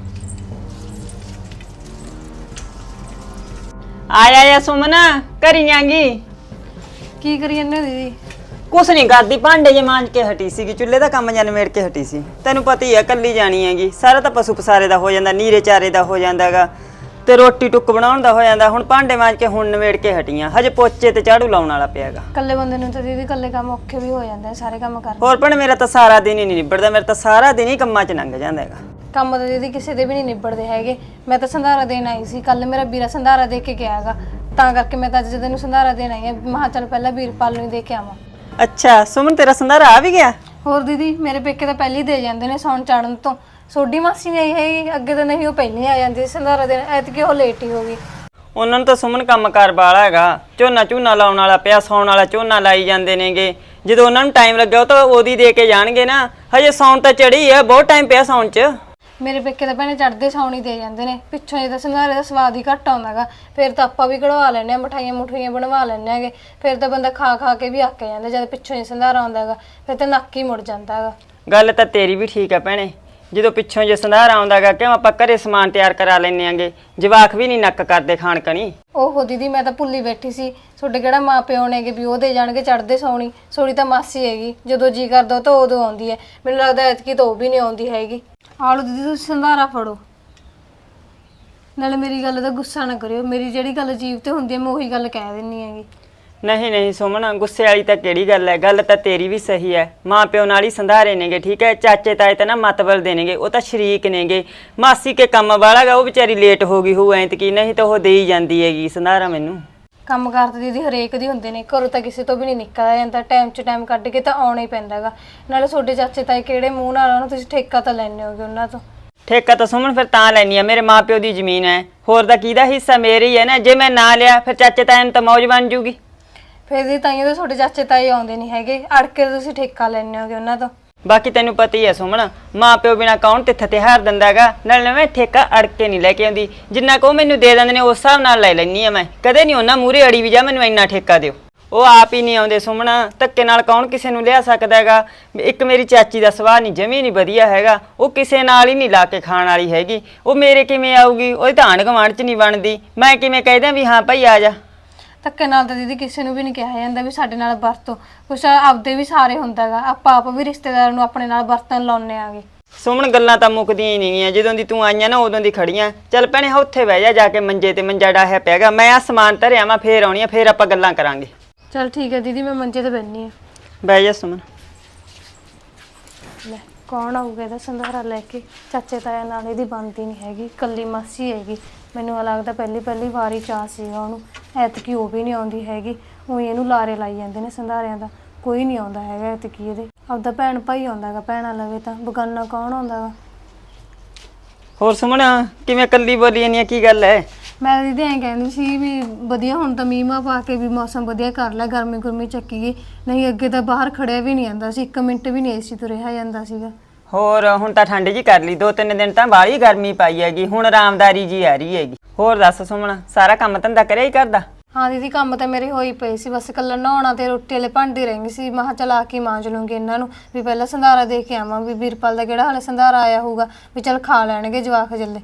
ਆਇਆ ਆ ਸੁਮਨ ਘਰੀ ਆਂਗੀ। ਕੀ ਕਰੀ ਜਾਂਦੇ ਹੋ ਦੀਦੀ? ਕੁਛ ਨਹੀਂ ਕਰਦੀ ਭਾਂਡੇ ਜੇ ਮਾਂਜ ਕੇ ਹਟੀ ਸੀਗੀ ਚੁੱਲ੍ਹੇ ਦਾ ਕੰਮ ਜਨ ਮੇੜ ਕੇ ਹਟੀ ਸੀ। ਤੈਨੂੰ ਪਤਾ ਹੀ ਆ ਕੱਲੀ ਜਾਣੀ ਹੈਗੀ। ਸਾਰਾ ਤਾਂ ਪਸ਼ੂ ਪਸਾਰੇ ਦਾ ਹੋ ਜਾਂਦਾ ਨੀਰੇ ਚਾਰੇ ਦਾ ਹੋ ਜਾਂਦਾਗਾ। ਤੇ ਰੋਟੀ ਟੁੱਕ ਬਣਾਉਣ ਦਾ ਹੋ ਜਾਂਦਾ ਹੁਣ ਭਾਂਡੇ ਮਾਂਜ ਕੇ ਹੁਣ ਨਵੇੜ ਕੇ ਹਟੀਆਂ। ਹਜੇ ਪੋਚੇ ਤੇ ਝਾੜੂ ਲਾਉਣ ਵਾਲਾ ਪਿਆਗਾ। ਇਕੱਲੇ ਬੰਦੇ ਨੂੰ ਤਾਂ ਦੀਦੀ ਇਕੱਲੇ ਕੰਮ ਔਖੇ ਵੀ ਹੋ ਜਾਂਦੇ ਆ ਸਾਰੇ ਕੰਮ ਕਰਨ। ਹੋਰ ਭੈਣ ਮੇਰਾ ਤਾਂ ਸਾਰਾ ਦਿਨ ਹੀ ਨਹੀਂ ਨਿਬੜਦਾ ਮੇਰਾ ਤਾਂ ਸਾਰਾ ਦਿਨ ਹੀ ਕੰਮਾਂ 'ਚ ਲੰਘ ਜਾਂਦਾ ਹੈਗਾ। ਕੰਮ ਤਾਂ ਦੀਦੀ ਕਿਸੇ ਦੇ ਵੀ ਨਹੀਂ ਨਿਬੜਦੇ ਹੈਗੇ। ਮੈਂ ਤਾਂ ਸੰਧਾਰਾ ਦੇਣ ਆਈ ਸੀ ਕੱਲ ਮੇਰਾ ਵੀਰਾ ਸੰਧਾਰਾ ਦੇ ਕੇ ਗਿਆ ਹੈਗਾ। ਤਾਂ ਕਰਕੇ ਮੈਂ ਤਾਂ ਅੱਜ ਜਦੋਂ ਨੂੰ ਸੰਧਾਰਾ ਦੇਣ ਆਈ ਹਾਂ ਮਹਾ ਚੱਲ ਪਹਿਲਾਂ ਵੀਰਪਾਲ ਨੂੰ ਹੀ ਦੇ ਕੇ ਆਵਾਂ। ਅੱਛਾ ਸੁਮਨ ਤੇਰਾ ਸੰਧਾਰਾ ਆ ਵੀ ਗਿਆ? ਹੋਰ ਦੀਦੀ ਮੇਰੇ ਪੇਕੇ ਤਾਂ ਪਹਿਲਾਂ ਹੀ ਦੇ ਜਾਂਦੇ ਨੇ ਸੌਣ ਚੜਨ ਤੋਂ। ਸੋਡੀ ਮਾਸੀ ਨਹੀਂ ਆਈ ਹੈਗੀ ਅੱਗੇ ਤਾਂ ਨਹੀਂ ਉਹ ਪਹਿਲਾਂ ਆ ਜਾਂਦੀ ਸੀ ਸੰਧਾਰਾ ਦੇਣ। ਐਤਕੀ ਉਹ ਲੇਟ ਹੀ ਹੋ ਗਈ। ਉਹਨਾਂ ਨੂੰ ਤਾਂ ਸੁਮਨ ਕੰਮਕਾਰ ਵਾਲਾ ਹੈਗਾ। ਝੋਨਾ ਝੂਨਾ ਲਾਉਣ ਵਾਲਾ ਪਿਆ ਸੌਣ ਵਾਲਾ ਝੋਨਾ ਲਾਈ ਜਾਂਦੇ ਨੇਗੇ। ਜਦੋਂ ਉਹਨਾਂ ਨੂੰ ਟਾਈਮ ਲੱਗਿਆ ਉਹ ਤਾਂ ਉਹਦੀ ਦੇ ਕੇ ਜਾਣਗੇ ਨਾ। ਹਜੇ ਸੌਣ ਤਾਂ ਚੜੀ ਆ ਬਹੁਤ ਟਾਈਮ ਪਿਆ ਸੌਣ 'ਚ। ਮੇਰੇ ਪੇਕੇ ਤਾਂ ਭੈਣੇ ਚੜਦੇ ਸੌਣੀ ਦੇ ਜਾਂਦੇ ਨੇ। ਪਿੱਛੋਂ ਇਹ ਤਾਂ ਸੰਧਾਰੇ ਦਾ ਸਵਾਦ ਹੀ ਘੱਟ ਆਉਂਦਾਗਾ ਫਿਰ ਤਾਂ ਆਪਾਂ ਵੀ ਕਢਵਾ ਲੈਨੇ ਆ ਮਠਾਈਆਂ ਮੁਠਾਈਆਂ ਬਣਵਾ ਲੈਨੇ ਆਗੇ ਫਿਰ ਤਾਂ ਬੰਦਾ ਖਾ ਖਾ ਕੇ ਵੀ ਅੱਕ ਜਾਂਦਾ ਜਦ ਪਿੱਛੋਂ ਹੀ ਸੰਧਾਰਾ ਆਉਂਦਾਗਾ ਫਿਰ ਤਾਂ ਨੱਕ ਹੀ ਮੁੜ ਜਾਂਦਾਗਾ। ਗੱਲ ਤਾਂ ਤੇਰੀ ਵੀ ਠੀਕ ਆ ਭੈਣੇ। ਜਦੋਂ ਪਿੱਛੋਂ ਜੇ ਸੰਧਾਰਾ ਆਉਂਦਾਗਾ ਕਿਉਂ ਆਪਾਂ ਘਰੇ ਸਮਾਨ ਤਿਆਰ ਕਰਾ ਲੈਨੇ ਆਂਗੇ ਜਵਾਕ ਵੀ ਨਹੀਂ ਨੱਕ ਕਰਦੇ ਖਾਣ ਕਣੀ। ਓਹੋ ਦੀਦੀ ਮੈਂ ਤਾਂ ਭੁੱਲੀ ਬੈਠੀ ਸੀ। ਤੁਹਾਡੇ ਕਿਹੜਾ ਮਾਂ ਪਿਓ ਨੇਗੇ ਵੀ ਉਹ ਦੇ ਜਾਣਗੇ ਚੜਦੇ ਸੌਣੀ। ਸੋਣੀ ਤਾਂ ਮਾਸੀ ਹੈਗੀ ਜਦੋਂ ਜੀ ਕਰਦਾ ਉਹ ਤਾਂ ਉਦੋਂ ਆਉਂਦੀ ਹੈ। ਮੈਨੂੰ ਲੱਗਦਾ ਐਤਕੀ ਤਾਂ ਉਹ ਵੀ ਨਹੀਂ ਆਉਂਦੀ ਹੈਗੀ। ਆਲੋ ਦੀਦੀ ਤੁਸੀਂ ਸੰਧਾਰਾ ਫੜੋ। ਨਾਲੇ ਮੇਰੀ ਗੱਲ ਦਾ ਗੁੱਸਾ ਨਾ ਕਰਿਓ। ਮੇਰੀ ਜਿਹੜੀ ਗੱਲ ਜੀਵ ਤੇ ਹੁੰਦੀ ਹੈ, ਮੈਂ ਉਹੀ ਗੱਲ ਕਹਿ ਦਿੰਨੀ ਹੈਗੀ। ਨਹੀਂ ਨਹੀਂ ਸੁਮਨ, ਗੁੱਸੇ ਵਾਲੀ ਤਾਂ ਕਿਹੜੀ ਗੱਲ ਹੈ? ਗੱਲ ਤਾਂ ਤੇਰੀ ਵੀ ਸਹੀ ਹੈ। ਮਾਂ ਪਿਓ ਨਾਲ ਹੀ ਸੰਧਾਰੇ ਨੇਗੇ, ਠੀਕ ਹੈ? ਚਾਚੇ, ਤਾਏ ਤਾਂ ਨਾ ਮਤਬਲ ਦੇ ਨੇਗੇ, ਉਹ ਤਾਂ ਸ਼ਰੀਕ ਨੇਗੇ। ਮਾਸੀ ਕੇ ਕੰਮ ਵਾਲਾ ਗਾ, ਉਹ ਵਿਚਾਰੀ ਲੇਟ ਹੋ ਗਈ ਹੋਊ ਐਂ ਕੀ ਨਹੀਂ ਤਾਂ ਉਹ ਦੇ ਹੀ ਜਾਂਦੀ ਹੈਗੀ ਸੰਧਾਰਾ ਮੈਨੂੰ। ਕੰਮ ਕਾਰ ਤਾਂ ਦੀਦੀ ਹਰੇਕ ਦੀ ਹੁੰਦੇ ਨੇ ਘਰੋਂ ਤਾਂ ਕਿਸੇ ਤੋਂ ਵੀ ਨਹੀਂ ਨਿਕਲਿਆ ਜਾਂਦਾ ਟਾਈਮ 'ਚ ਟਾਈਮ ਕੱਢ ਕੇ ਤਾਂ ਆਉਣਾ ਹੀ ਪੈਂਦਾਗਾ ਨਾਲੇ ਤੁਹਾਡੇ ਚਾਚੇ ਤਾਏ ਕਿਹੜੇ ਮੂੰਹ ਨਾਲ ਉਹਨਾਂ ਤੁਸੀਂ ਠੇਕਾ ਤਾਂ ਲੈਣੇ ਹੋਗੇ ਉਹਨਾਂ ਤੋਂ। ਠੇਕਾ ਤਾਂ ਸੁਮਨ ਫਿਰ ਤਾਂ ਲੈਣੀ ਆ ਮੇਰੇ ਮਾਪਿਓ ਦੀ ਜ਼ਮੀਨ ਹੈ। ਹੋਰ ਦਾ ਕਿਹਦਾ ਹਿੱਸਾ ਮੇਰੀ ਹੀ ਹੈ ਨਾ ਜੇ ਮੈਂ ਨਾ ਲਿਆ ਫਿਰ ਚਾਚੇ ਤਾਏ ਨੂੰ ਤਾਂ ਮੌਜ ਬਣ ਜੂਗੀ। ਫਿਰ ਦੀ ਤਾਈਆਂ ਤਾਂ ਤੁਹਾਡੇ ਚਾਚੇ ਤਾਏ ਆਉਂਦੇ ਨਹੀਂ ਹੈਗੇ ਅੜ ਕੇ ਤੁਸੀਂ ਠੇਕਾ ਲੈਣੇ ਹੋਗੇ ਉਹਨਾਂ ਤੋਂ। ਬਾਕੀ ਤੈਨੂੰ ਪਤਾ ਹੀ ਹੈ ਮਾਂ ਪਿਓ ਬਿਨਾ ਕੌਣ ਤਿੱਥ ਤਿਹਾਰ ਦਿੰਦਾ ਹੈਗਾ? ਨਾਲ ਮੈਂ ਠੇਕਾ ਅੜ ਕੇ ਨਹੀਂ ਲੈ ਕੇ ਆਉਂਦੀ। ਜਿੰਨਾ ਕੋ ਮੈਨੂੰ ਦੇ ਦਿੰਦੇ ਨੇ, ਉਸ ਹਿਸਾਬ ਨਾਲ ਲੈ ਲੈਣੀ ਆ ਮੈਂ। ਕਦੇ ਨਹੀਂ ਉਹਨਾਂ ਮੂਰੇ ਅੜੀ ਵੀ ਜਾ ਮੈਨੂੰ ਇੰਨਾ ਠੇਕਾ ਦਿਓ। ਉਹ ਆਪ ਹੀ ਨਹੀਂ ਆਉਂਦੇ ਸੁਮਨ। ਧੱਕੇ ਨਾਲ ਕੌਣ ਕਿਸੇ ਨੂੰ ਲਿਆ ਸਕਦਾ ਹੈਗਾ? ਇੱਕ ਮੇਰੀ ਚਾਚੀ ਦਾ ਸੁਭਾਅ ਨਹੀਂ, ਜਮੀ ਨਹੀਂ ਵਧੀਆ ਹੈਗਾ। ਉਹ ਕਿਸੇ ਨਾਲ ਹੀ ਨਹੀਂ ਲਾ ਕੇ ਖਾਣ ਵਾਲੀ ਹੈਗੀ। ਉਹ ਮੇਰੇ ਕਿਵੇਂ ਆਊਗੀ? ਉਹਦੀ ਤਾਂ ਆਂਢ ਗੁਆਂਢ ਚ ਨਹੀਂ ਬਣਦੀ। ਮੈਂ ਕਿਵੇਂ ਕਹਿ ਦਿਆਂ ਵੀ ਹਾਂ ਭਾਈ ਆ ਜਾ। ਧੱਕੇ ਨਾਲ ਤਾਂ ਦੀਦੀ ਕਿਸੇ ਨੂੰ ਵੀ ਨਹੀਂ ਕਿਹਾ ਜਾਂਦਾ ਵੀ ਸਾਡੇ ਨਾਲ ਵਰਤੋ। ਕੁਛ ਆਪਦੇ ਵੀ ਸਾਰੇ ਹੁੰਦਾਗਾ ਆਪਾਂ ਆਪ ਵੀ ਰਿਸ਼ਤੇਦਾਰਾਂ ਨੂੰ ਆਪਣੇ ਨਾਲ ਵਰਤਨ ਲਾਉਨੇ ਆਗੇ। ਸੁਮਨ ਗੱਲਾਂ ਤਾਂ ਮੁੱਕਦੀਆਂ ਹੀ ਨਹੀਂ ਆ ਜਦੋਂ ਦੀ ਤੂੰ ਆਈਆਂ ਨਾ ਉਦੋਂ ਦੀ ਖੜੀਆਂ। ਚੱਲ ਭੈਣੇ ਹਾਂ ਉੱਥੇ ਬਹਿ ਜਾ ਜਾ ਕੇ ਮੰਜੇ ਤੇ ਮੰਜਾ ਡਾਹਿਆ ਪਿਆਗਾ। ਮੈਂ ਆ ਸਮਾਨ ਧਰਿਆ ਮੈਂ ਫੇਰ ਆਉਣੀ ਆ ਫੇਰ ਆਪਾਂ ਗੱਲਾਂ ਕਰਾਂਗੇ। ਚਲ ਠੀਕ ਹੈ ਦੀਦੀ ਮੈਂ ਮੰਜੇ ਤੇ ਬੈਠਨੀ ਆ। ਬਹਿ ਜਾ ਸੁਮਨ। ਲੈ ਕੌਣ ਆਊਗਾ ਇਹਦਾ ਸੰਧਾਰਾ ਲੈ ਕੇ? ਚਾਚੇ ਤਾਇਆ ਨਾਲ ਇਹਦੀ ਬਣਦੀ ਨਹੀਂ ਹੈਗੀ ਕੱਲੀ ਮਾਸੀ ਹੈਗੀ। ਮੈਨੂੰ ਆ ਲੱਗਦਾ ਪਹਿਲੀ ਪਹਿਲੀ ਵਾਰੀ ਚਾਹ ਸੀਗਾ ਉਹਨੂੰ। ਐਤਕੀ ਉਹ ਵੀ ਨਹੀਂ ਆਉਂਦੀ ਹੈਗੀ। ਉਹੀ ਇਹਨੂੰ ਲਾਰੇ ਲਾਈ ਜਾਂਦੇ ਨੇ ਸੰਧਾਰਿਆਂ ਦਾ। ਕੋਈ ਨਹੀਂ ਆਉਂਦਾ ਹੈਗਾ ਐਤਕੀ ਇਹਦੇ। ਆਪਦਾ ਭੈਣ ਭਾਈ ਆਉਂਦਾਗਾ ਭੈਣਾਂ ਲਵੇ ਤਾਂ। ਬਗਾਨਾ ਕੌਣ ਆਉਂਦਾਗਾ? ਹੋਰ ਸੁਮਨ ਕਿਵੇਂ ਕੱਲੀ ਬੋਲੀ ਜਾਂਦੀ ਆ? ਕੀ ਗੱਲ ਹੈ ਮੈਂ ਦੀਦੀ ਐਂ ਕਹਿੰਦੀ ਸੀ ਵੀ ਵਧੀਆ ਹੁਣ ਤਾਂ ਮੀਂਹ ਮਾ ਪਾ ਕੇ ਵੀ ਮੌਸਮ ਵਧੀਆ ਕਰ ਲਿਆ ਗਰਮੀ ਗੁਰਮੀ ਚੱਕੀ ਗਈ। ਨਹੀਂ ਅੱਗੇ ਤਾਂ ਬਾਹਰ ਖੜਿਆ ਵੀ ਨਹੀਂ ਜਾਂਦਾ ਸੀ। ਇੱਕ ਮਿੰਟ ਵੀ ਨਹੀਂ ਏਸੀ ਤੋਂ ਰਿਹਾ ਜਾਂਦਾ ਸੀਗਾ। ਹੋਰ ਹੁਣ ਤਾਂ ਠੰਡ ਜੀ ਕਰ ਲਈ ਦੋ ਤਿੰਨ ਦਿਨ ਤਾਂ ਬਾਹਲੀ ਗਰਮੀ ਪਾਈ ਹੈਗੀ ਹੁਣ ਆਰਾਮਦਾਰੀ ਜੀ ਆ ਰਹੀ ਹੈਗੀ। ਹੋਰ ਦੱਸ ਸੁਮਨ ਸਾਰਾ ਕੰਮ ਧੰਦਾ ਕਰਿਆ ਹੀ ਕਰਦਾ? ਹਾਂ ਦੀਦੀ ਕੰਮ ਤਾਂ ਮੇਰੇ ਹੋਈ ਪਏ ਸੀ ਬਸ ਕੱਲਾ ਨਹਾਉਣਾ ਤੇ ਰੋਟੀ ਵਾਲੇ ਭਾਂਡੇ ਰਹਿ ਗਏ ਸੀ। ਮੈਂ ਕਿਹਾ ਚਲਾ ਕੇ ਮਾਂਜ ਲੂੰਗੀ ਇਹਨਾਂ ਨੂੰ ਵੀ ਪਹਿਲਾਂ ਸੰਧਾਰਾ ਦੇ ਕੇ ਆਵਾਂ ਵੀ ਵੀਰਪਾਲ ਦਾ ਕਿਹੜਾ ਹਾਲੇ ਸੰਧਾਰਾ ਆਇਆ ਹੋਊਗਾ ਵੀ ਚਲ ਖਾ ਲੈਣਗੇ ਜਵਾਕ ਜੱਲੇ।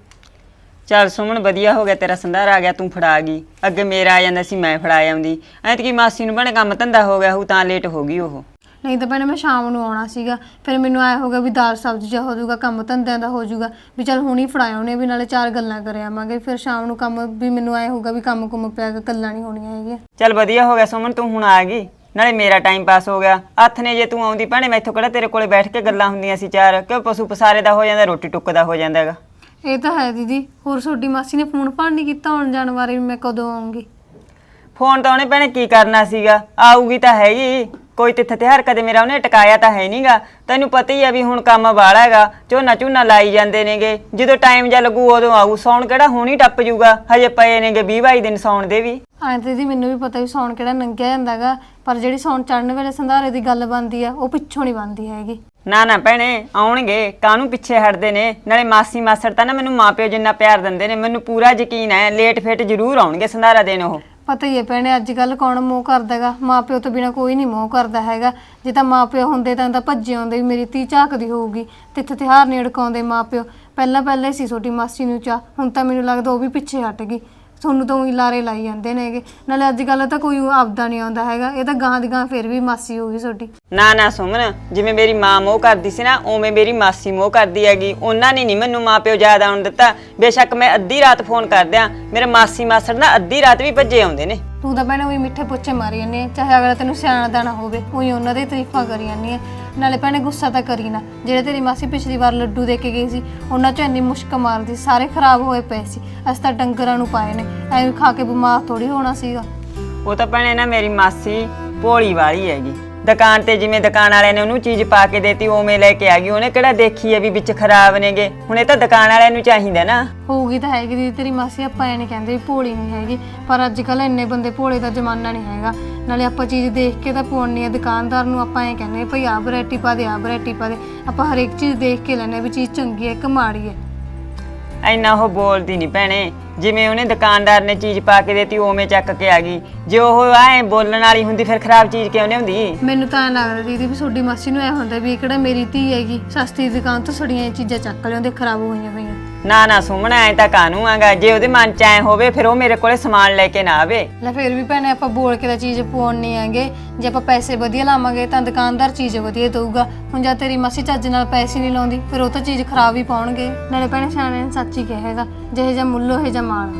ਚੱਲ ਸੁਮਨ ਵਧੀਆ ਹੋ ਗਿਆ ਤੇਰਾ ਸੰਧਾਰ ਆ ਗਿਆ ਤੂੰ ਫੜਾ ਗਈ। ਅੱਗੇ ਮੇਰਾ ਆ ਜਾਂਦਾ ਸੀ ਮੈਂ ਫੜਾ ਆਉਂਦੀ। ਐਤਕੀ ਮਾਸੀ ਨੂੰ ਬਣੇ ਕੰਮ ਧੰਦਾ ਹੋ ਗਿਆ ਹੂ ਤਾਂ ਲੇਟ ਹੋ ਗਈ ਉਹ। ਨਹੀਂ ਤਾਂ ਭੈਣੇ ਮੈਂ ਸ਼ਾਮ ਨੂੰ ਆਉਣਾ ਸੀਗਾ। ਫਿਰ ਮੈਨੂੰ ਆਇਆ ਹੋਗਾ ਵੀ ਦਾਲ ਸਬਜ਼ੀ ਜਾ ਹੋ ਜਾਊਗਾ ਕੰਮ ਧੰਦਿਆਂ ਦਾ ਹੋ ਜਾਊਗਾ। ਵੀ ਚਲ ਹੁਣੀ ਫੜਾਇਆ ਉਹਨੇ ਵੀ ਨਾਲੇ ਚਾਰ ਗੱਲਾਂ ਕਰ ਆਵਾਂਗੇ। ਫਿਰ ਸ਼ਾਮ ਨੂੰ ਕੰਮ ਵੀ ਮੈਨੂੰ ਆਇਆ ਹੋਗਾ ਵੀ ਕੰਮ ਕੁਮ ਪਿਆ ਗਾ, ਗੱਲਾਂ ਨਹੀਂ ਹੋਣੀਆਂ ਹੈਗੀਆਂ। ਚੱਲ ਵਧੀਆ ਹੋ ਗਿਆ ਸੁਮਨ ਤੂੰ ਹੁਣ ਆ ਗਈ। ਨਾਲੇ ਮੇਰਾ ਟਾਈਮ ਪਾਸ ਹੋ ਗਿਆ। ਹੱਥ ਨੇ ਜੇ ਤੂੰ ਆਉਂਦੀ ਭੈਣੇ ਮੈਥੋਂ ਕਿਹੜਾ ਤੇਰੇ ਕੋਲੇ ਬੈਠ ਕੇ ਗੱਲਾਂ ਹੁੰਦੀਆਂ ਸੀ ਚਾਰ। ਕਿਉਂ ਪਸ਼ੂ ਪਸਾਰੇ ਦਾ ਹੋ ਜਾਂਦਾ ਰੋਟੀ ਟੁੱਕ ਦਾ ਹੋ ਜਾਂਦਾ ਹੈਗਾ। ਇਹ ਤਾਂ ਹੈ ਦੀਦੀ। ਹੋਰ ਤੁਹਾਡੀ ਮਾਸੀ ਨੇ ਫੋਨ ਫਾਨ ਨਹੀਂ ਕੀਤਾ ਆਉਣ ਜਾਣ ਬਾਰੇ ਵੀ ਮੈਂ ਕਦੋਂ ਆਉਂਗੀ? ਫੋਨ ਤਾਂ ਉਹਨੇ ਭੈਣੇ ਕੀ ਕਰਨਾ ਸੀਗਾ? ਆਊਗੀ ਤਾਂ ਹੈਗੀ। ਕੋਈ ਤਿੱਥ ਤਿਉਹਾਰ ਕਦੇ ਮੇਰਾ ਉਹਨੇ ਟਿਕਾਇਆ ਤਾਂ ਹੈ ਨਹੀਂਗਾ ਤੈਨੂੰ ਪਤਾ ਹੀ ਆ ਵੀ ਹੁਣ ਕੰਮ ਵਾਲਾ ਹੈਗਾ ਝੋਨਾ ਝੂਨਾ ਲਾਈ ਜਾਂਦੇ ਨੇਗੇ। ਜਦੋਂ ਟਾਈਮ ਜਾ ਲੱਗੂ ਉਦੋਂ ਆਊ ਸੌਣ ਕਿਹੜਾ ਹੁਣ ਹੀ ਟੱਪ ਜੂਗਾ ਹਜੇ ਪਏ ਨੇਗੇ 20 22 ਦਿਨ ਸੌਣ ਦੇ ਵੀ। ਤੇ ਜੀ ਮੈਨੂੰ ਵੀ ਪਤਾ ਵੀ ਸੌਣ ਕਿਹੜਾ ਨੰਗਿਆ ਜਾਂਦਾਗਾ ਪਰ ਜਿਹੜੀ ਸੌਣ ਚੜਨ ਵੇਲੇ ਸੰਧਾਰੇ ਦੀ ਗੱਲ ਬਣਦੀ ਆ ਉਹ ਪਿੱਛੋਂ ਨਹੀਂ ਬਣਦੀ ਹੈਗੀ। ਨਾ ਨਾ ਭੈਣੇ ਆਉਣਗੇ ਕਾਹਨੂੰ ਪਿੱਛੇ ਹਟਦੇ ਨੇ? ਨਾਲੇ ਮਾਸੀ ਮਾਸੜ ਤਾਂ ਨਾ ਮੈਨੂੰ ਮਾਪਿਓ ਜਿੰਨਾ ਪਿਆਰ ਦਿੰਦੇ ਨੇ ਮੈਨੂੰ ਪੂਰਾ ਯਕੀਨ ਹੈ ਲੇਟ ਫੇਟ ਜ਼ਰੂਰ ਆਉਣਗੇ ਸੰਧਾਰਾ ਦੇਣ ਉਹ। ਪਤਾ ਹੀ ਹੈ ਭੈਣੇ, ਅੱਜ ਕੱਲ ਕੌਣ ਮੋਹ ਕਰਦਾਗਾ? ਮਾਪਿਓ ਤੋਂ ਬਿਨਾ ਕੋਈ ਨਹੀਂ ਮੋਹ ਕਰਦਾ ਹੈਗਾ। ਜੇ ਤਾਂ ਮਾਪਿਓ ਹੁੰਦੇ ਤਾਂ ਤਾਂ ਭੱਜੇ ਆਉਂਦੇ ਵੀ ਮੇਰੀ ਧੀ ਝਾਕਦੀ ਹੋਊਗੀ ਤਿੱਥ ਤਿਹਾਰ ਨੇੜਕਾਉਂਦੇ ਅੜਕਾਉਂਦੇ ਮਾਪਿਓ। ਪਹਿਲਾਂ ਪਹਿਲਾਂ ਹੀ ਸੀ ਛੋਟੀ ਮਾਸੀ ਨੂੰ ਚਾ ਹੁਣ ਤਾਂ ਮੈਨੂੰ ਲੱਗਦਾ ਉਹ ਵੀ ਪਿੱਛੇ ਹਟ ਗਈ। ਤੁਹਾਨੂੰ ਤਾਂ ਉਹੀ ਲਾਰੇ ਲਾਈ ਜਾਂਦੇ ਨੇਗੇ ਨਾਲੇ ਅੱਜ ਕੱਲ ਤਾਂ ਕੋਈ ਆਪਦਾ ਨਹੀਂ ਆਉਂਦਾ ਹੈਗਾ ਇਹ ਤਾਂ ਗਾਂ ਦੀ ਗਾਂ ਫਿਰ ਵੀ ਮਾਸੀ ਹੋਊਗੀ ਛੋਟੀ ਨਾ ਨਾ ਸੁਮਨ ਜਿਵੇਂ ਮੇਰੀ ਮਾਂ ਮੋਹ ਕਰਦੀ ਸੀ ਨਾ ਉਵੇਂ ਮੇਰੀ ਮਾਸੀ ਮੋਹ ਕਰਦੀ ਹੈਗੀ। ਉਹਨਾਂ ਨੇ ਨਹੀਂ ਮੈਨੂੰ ਮਾਪਿਓ ਯਾਦ ਆਉਣ ਦਿੱਤਾ। ਬੇਸ਼ੱਕ ਮੈਂ ਅੱਧੀ ਰਾਤ ਫੋਨ ਕਰਦਿਆਂ ਮੇਰੇ ਮਾਸੀ ਮਾਸੜ ਨਾ ਅੱਧੀ ਰਾਤ ਵੀ ਭੱਜੇ ਆਉਂਦੇ ਨੇ। ਤੂੰ ਤਾਂ ਭੈਣੇ ਉਹੀ ਮਿੱਠੇ ਪੁੱਛੇ ਮਾਰੀ ਜਾਂਦੀ ਚਾਹੇ ਅਗਲਾ ਤੈਨੂੰ ਸਿਆਣਾ ਦਾਣਾ ਹੋਵੇ ਉਹੀ ਉਹਨਾਂ ਦੀ ਤਾਰੀਫਾਂ ਕਰੀ ਜਾਂਦੀ ਹੈ ਨਾਲੇ ਭੈਣੇ ਗੁੱਸਾ ਤਾਂ ਕਰੀ ਨਾ। ਜਿਹੜੇ ਤੇਰੀ ਮਾਸੀ ਪਿਛਲੀ ਵਾਰ ਲੱਡੂ ਦੇ ਕੇ ਗਈ ਸੀ ਉਹਨਾਂ ਚੋਂ ਇੰਨੀ ਮੁਸ਼ਕ ਮਾਰਦੀ ਸੀ, ਸਾਰੇ ਖਰਾਬ ਹੋਏ ਪਏ ਸੀ। ਅਸੀਂ ਤਾਂ ਡੰਗਰਾਂ ਨੂੰ ਪਾਏ ਨੇ। ਐਵੇਂ ਖਾ ਕੇ ਬਿਮਾਰ ਥੋੜੀ ਹੋਣਾ ਸੀਗਾ। ਉਹ ਤਾਂ ਭੈਣੇ ਨਾ ਮੇਰੀ ਮਾਸੀ ਭੋਲੀ ਵਾਲੀ ਹੈਗੀ। ਦੁਕਾਨ ਤੇ ਜਿਵੇਂ ਦੁਕਾਨ ਵਾਲਿਆਂ ਨੇ ਉਹਨੂੰ ਚੀਜ਼ ਪਾ ਕੇ ਦੇਤੀ ਉਵੇਂ ਲੈ ਕੇ ਆ ਗਈ। ਉਹਨੇ ਕਿਹੜਾ ਦੇਖੀ ਹੈ ਵੀ ਵਿੱਚ ਖਰਾਬ ਨੇਗੇ। ਹੁਣ ਇਹ ਤਾਂ ਦੁਕਾਨ ਵਾਲਿਆਂ ਨੂੰ ਚਾਹੀਦਾ ਨਾ। ਹੋਊਗੀ ਤਾਂ ਹੈਗੀ ਦੀਦੀ ਤੇਰੀ ਮਾਸੀ ਆਪਾਂ ਐ ਨਹੀਂ ਕਹਿੰਦੇ ਵੀ ਭੋਲੀ ਨਹੀਂ ਹੈਗੀ। ਪਰ ਅੱਜ ਕੱਲ ਇੰਨੇ ਬੰਦੇ ਭੋਲੇ ਦਾ ਜ਼ਮਾਨਾ ਨਹੀਂ ਹੈਗਾ। ਨਾਲੇ ਆਪਾਂ ਚੀਜ਼ ਦੇਖ ਕੇ ਤਾਂ ਪਾਉਣੀ ਆ। ਦੁਕਾਨਦਾਰ ਨੂੰ ਆਪਾਂ ਐ ਕਹਿੰਦੇ ਭਈ ਆਹ ਵੈਰਾਈਟੀ ਪਾ ਦੇ ਆਹ ਵੈਰਾਈਟੀ ਪਾ ਦੇ। ਆਪਾਂ ਹਰੇਕ ਚੀਜ਼ ਦੇਖ ਕੇ ਲੈਣੇ ਵੀ ਚੀਜ਼ ਚੰਗੀ ਹੈ ਕਿ ਮਾੜੀ ਹੈ ਐਨਾ ਉਹ ਬੋਲਦੀ ਨਹੀਂ ਭੈਣੇ। ਜਿਵੇਂ ਉਹਨੇ ਦੁਕਾਨਦਾਰ ਨੇ ਚੀਜ਼ ਪਾ ਕੇ ਦੇਤੀ ਉਵੇਂ ਚੱਕ ਕੇ ਆ ਗਈ। ਜੇ ਉਹ ਐ ਬੋਲਣ ਵਾਲੀ ਹੁੰਦੀ ਫਿਰ ਖਰਾਬ ਚੀਜ਼ ਕਿਉਂ ਨਹੀਂ ਹੁੰਦੀ ਮੈਨੂੰ ਤਾਂ ਐਂ ਲੱਗਦਾ ਦੀਦੀ ਵੀ ਤੁਹਾਡੀ ਮਾਸੀ ਨੂੰ ਐ ਹੁੰਦਾ ਵੀ ਇਹ ਕਿਹੜਾ ਮੇਰੀ ਧੀ ਹੈਗੀ ਸਸਤੀ ਦੁਕਾਨ ਤੋਂ ਸੜੀਆਂ ਇਹ ਚੀਜ਼ਾਂ ਚੱਕ ਲਿਆਉਂਦੇ ਖਰਾਬ ਹੋਈਆਂ ਹੋਈਆਂ ਨਾ ਨਾ ਸੁਮਣਾ ਐ ਤਾਂ ਕਾਨੂੰ ਆਗਾ। ਜੇ ਉਹਦੇ ਮਨ ਚ ਐ ਹੋਵੇ ਫਿਰ ਉਹ ਮੇਰੇ ਕੋਲੇ ਸਮਾਨ ਲੈ ਕੇ ਨਾ ਆਵੇ। ਲੈ ਫਿਰ ਵੀ ਭੈਣੇ ਆਪਾਂ ਬੋਲ ਕੇ ਤਾਂ ਚੀਜ਼ ਪਾਉਣੀ ਆਂਗੇ। ਜੇ ਆਪਾਂ ਪੈਸੇ ਵਧੀਆ ਲਾਵਾਂਗੇ ਤਾਂ ਦੁਕਾਨਦਾਰ ਚੀਜ਼ ਵਧੀਆ ਦਊਗਾ। ਹੁਣ ਜਦ ਤੇਰੀ ਮਾਸੀ ਚੱਜ ਨਾਲ ਪੈਸੇ ਨਹੀਂ ਲਾਉਂਦੀ ਫਿਰ ਉਹ ਤਾਂ ਚੀਜ਼ ਖਰਾਬ ਹੀ ਪਾਉਣਗੇ। ਨਾਲੇ ਭੈਣੇ ਸਿਆਣੇ ਨੇ ਸੱਚ ਹੀ ਕਿਹਾ ਹੈਗਾ। ਜਿਹੇ ਜਿਹਾ ਮੁੱਲ ਉਹ ਜਿਹਾ ਮਾਲ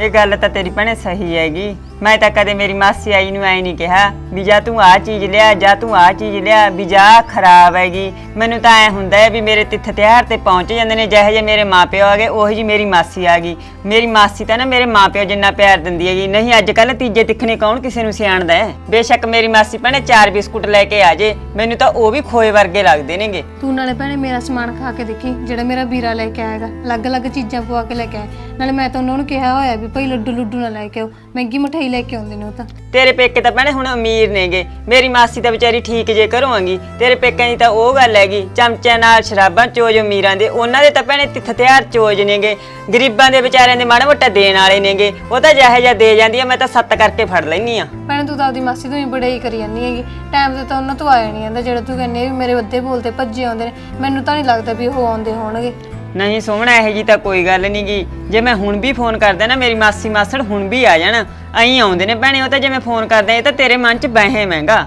ਇਹ ਗੱਲ ਤਾਂ ਤੇਰੀ ਭੈਣੇ ਸਹੀ ਹੈਗੀ। ਮੈਂ ਤਾਂ ਕਦੇ ਮੇਰੀ ਮਾਸੀ ਆਈ ਨੂੰ ਐ ਨਹੀਂ ਕਿਹਾ, ਵੀ ਜਾ ਤੂੰ ਆ ਚੀਜ਼ ਲਿਆ, ਜਾ ਤੂੰ ਆ ਚੀਜ਼ ਲਿਆ, ਵੀ ਜਾ ਖਰਾਬ ਹੈਗੀ। ਮੈਨੂੰ ਤਾਂ ਐ ਹੁੰਦਾ ਹੈ ਵੀ ਮੇਰੇ ਤਿੱਥ ਤਿਉਹਾਰ ਤੇ ਪਹੁੰਚ ਜਾਂਦੇ ਨੇ, ਜਿਹੇ ਜਿਹੇ ਮੇਰੇ ਮਾਪਿਓ ਆ ਉਹੀ ਜੀ ਮੇਰੀ ਮਾਸੀ ਆ ਗਈ। ਮੇਰੀ ਮਾਸੀ ਤਾਂ ਨਾ ਮੇਰੇ ਮਾਪਿਓ ਜਿੰਨਾ ਪਿਆਰ ਦਿੰਦੀ ਹੈਗੀ। ਨਹੀਂ, ਅੱਜ ਕੱਲ ਤੀਜੇ ਤਿੱਖਣੇ ਕੌਣ ਕਿਸੇ ਨੂੰ ਸਿਆਣਦਾ ਹੈ? ਬੇਸ਼ੱਕ ਮੇਰੀ ਮਾਸੀ ਭੈਣੇ ਚਾਰ ਬਿਸਕੁਟ ਲੈ ਕੇ ਆ ਜੇ। ਮੈਨੂੰ ਤਾਂ ਉਹ ਵੀ ਖੋਏ ਵਰਗੇ ਲੱਗਦੇ ਨੇਗੇ। ਤੂੰ ਨਾਲੇ ਭੈਣੇ ਮੇਰਾ ਸਮਾਨ ਖਾ ਕੇ ਦੇਖੀ, ਜਿਹੜਾ ਮੇਰਾ ਵੀਰਾ ਲੈ ਕੇ ਆਏਗਾ ਅਲੱਗ-ਅਲੱਗ ਚੀਜ਼ਾਂ ਪਵਾ ਕੇ ਲੈ ਕੇ ਆਏ ਨਾਲੇ ਮੈਂ ਤਾਂ ਉਹਨਾਂ ਨੂੰ ਕਿਹਾ ਹੋਇਆ ਵੀ ਭਾਈ ਲੱਡੂ ਲੁੱਡੂ ਨਾ ਲੈ ਕੇ ਆਓ। ਮਹਿੰਗੀ ਮਠਾਈ ਲੈ ਕੇ ਆਉਂਦੇ ਨੇ ਉਹ ਤਾਂ। ਤੇਰੇ ਪੇਕੇ ਤਾਂ ਭੈਣੇ ਹੁਣ ਅਮੀਰ ਨੇਗੇ। ਮੇਰੀ ਮਾਸੀ ਤਾਂ ਵਿਚਾਰੀ ਠੀਕ ਜੇ ਕਰਵਾਂਗੀ ਤੇਰੇ ਪੇਕਿਆਂ ਦੀ ਤਾਂ ਉਹ ਗੱਲ ਹੈਗੀ ਚਮਚਿਆਂ ਨਾਲ ਸ਼ਰਾਬਾਂ ਚੋਜ ਅਮੀਰਾਂ ਦੇ। ਉਹਨਾਂ ਦੇ ਤਾਂ ਭੈਣੇ ਤਿੱਥ ਤਿਉਹਾਰ ਚੋਜ ਨੇਗੇ। ਗਰੀਬਾਂ ਦੇ ਵਿਚਾਰਿਆਂ ਦੇ ਮਾੜਾ ਮੋਟਾ ਦੇਣ ਵਾਲੇ ਨੇਗੇ। ਉਹ ਤਾਂ ਜਿਹੇ ਜਿਹਾ ਦੇ ਜਾਂਦੀ ਆ ਮੈਂ ਤਾਂ ਸੱਤ ਕਰਕੇ ਫੜ ਲੈਨੀ ਆ। ਭੈਣੇ ਤੂੰ ਤਾਂ ਆਪਦੀ ਮਾਸੀ ਤੋਂ ਹੀ ਬੜਾਈ ਕਰੀ ਜਾਂਦੀ ਹੈਗੀ। ਟਾਈਮ ਤੇ ਤਾਂ ਉਹਨਾਂ ਤੋਂ ਆਇਆ ਨਹੀਂ ਜਾਂਦਾ। ਜਿਹੜਾ ਤੂੰ ਕਹਿੰਦੀ ਆ ਵੀ ਮੇਰੇ ਵੱਧੇ ਬੋਲਤੇ ਭੱਜੇ ਆਉਂਦੇ ਨੇ। ਮੈਨੂੰ ਤਾਂ ਨਹੀਂ ਲੱਗਦਾ ਵੀ ਉਹ ਆਉਂਦੇ ਹੋਣਗੇ। ਨਹੀਂ ਸੋਹਣਾ, ਇਹ ਜੀ ਤਾਂ ਕੋਈ ਗੱਲ ਨਹੀਂਗੀ ਜੇ ਮੈਂ ਹੁਣ ਵੀ ਫੋਨ ਕਰਦਾ ਨਾ, ਮੇਰੀ ਮਾਸੀ ਮਾਸੜ ਹੁਣ ਵੀ ਆ ਜਾਣ। ਐਂ ਆਉਂਦੇ ਨੇ ਭੈਣੇ, ਉਹ ਤਾਂ ਜੇ ਫੋਨ ਕਰਦਾ, ਇਹ ਤਾਂ ਤੇਰੇ ਮਨ 'ਚ ਬਹਿਮ ਹੈਗਾ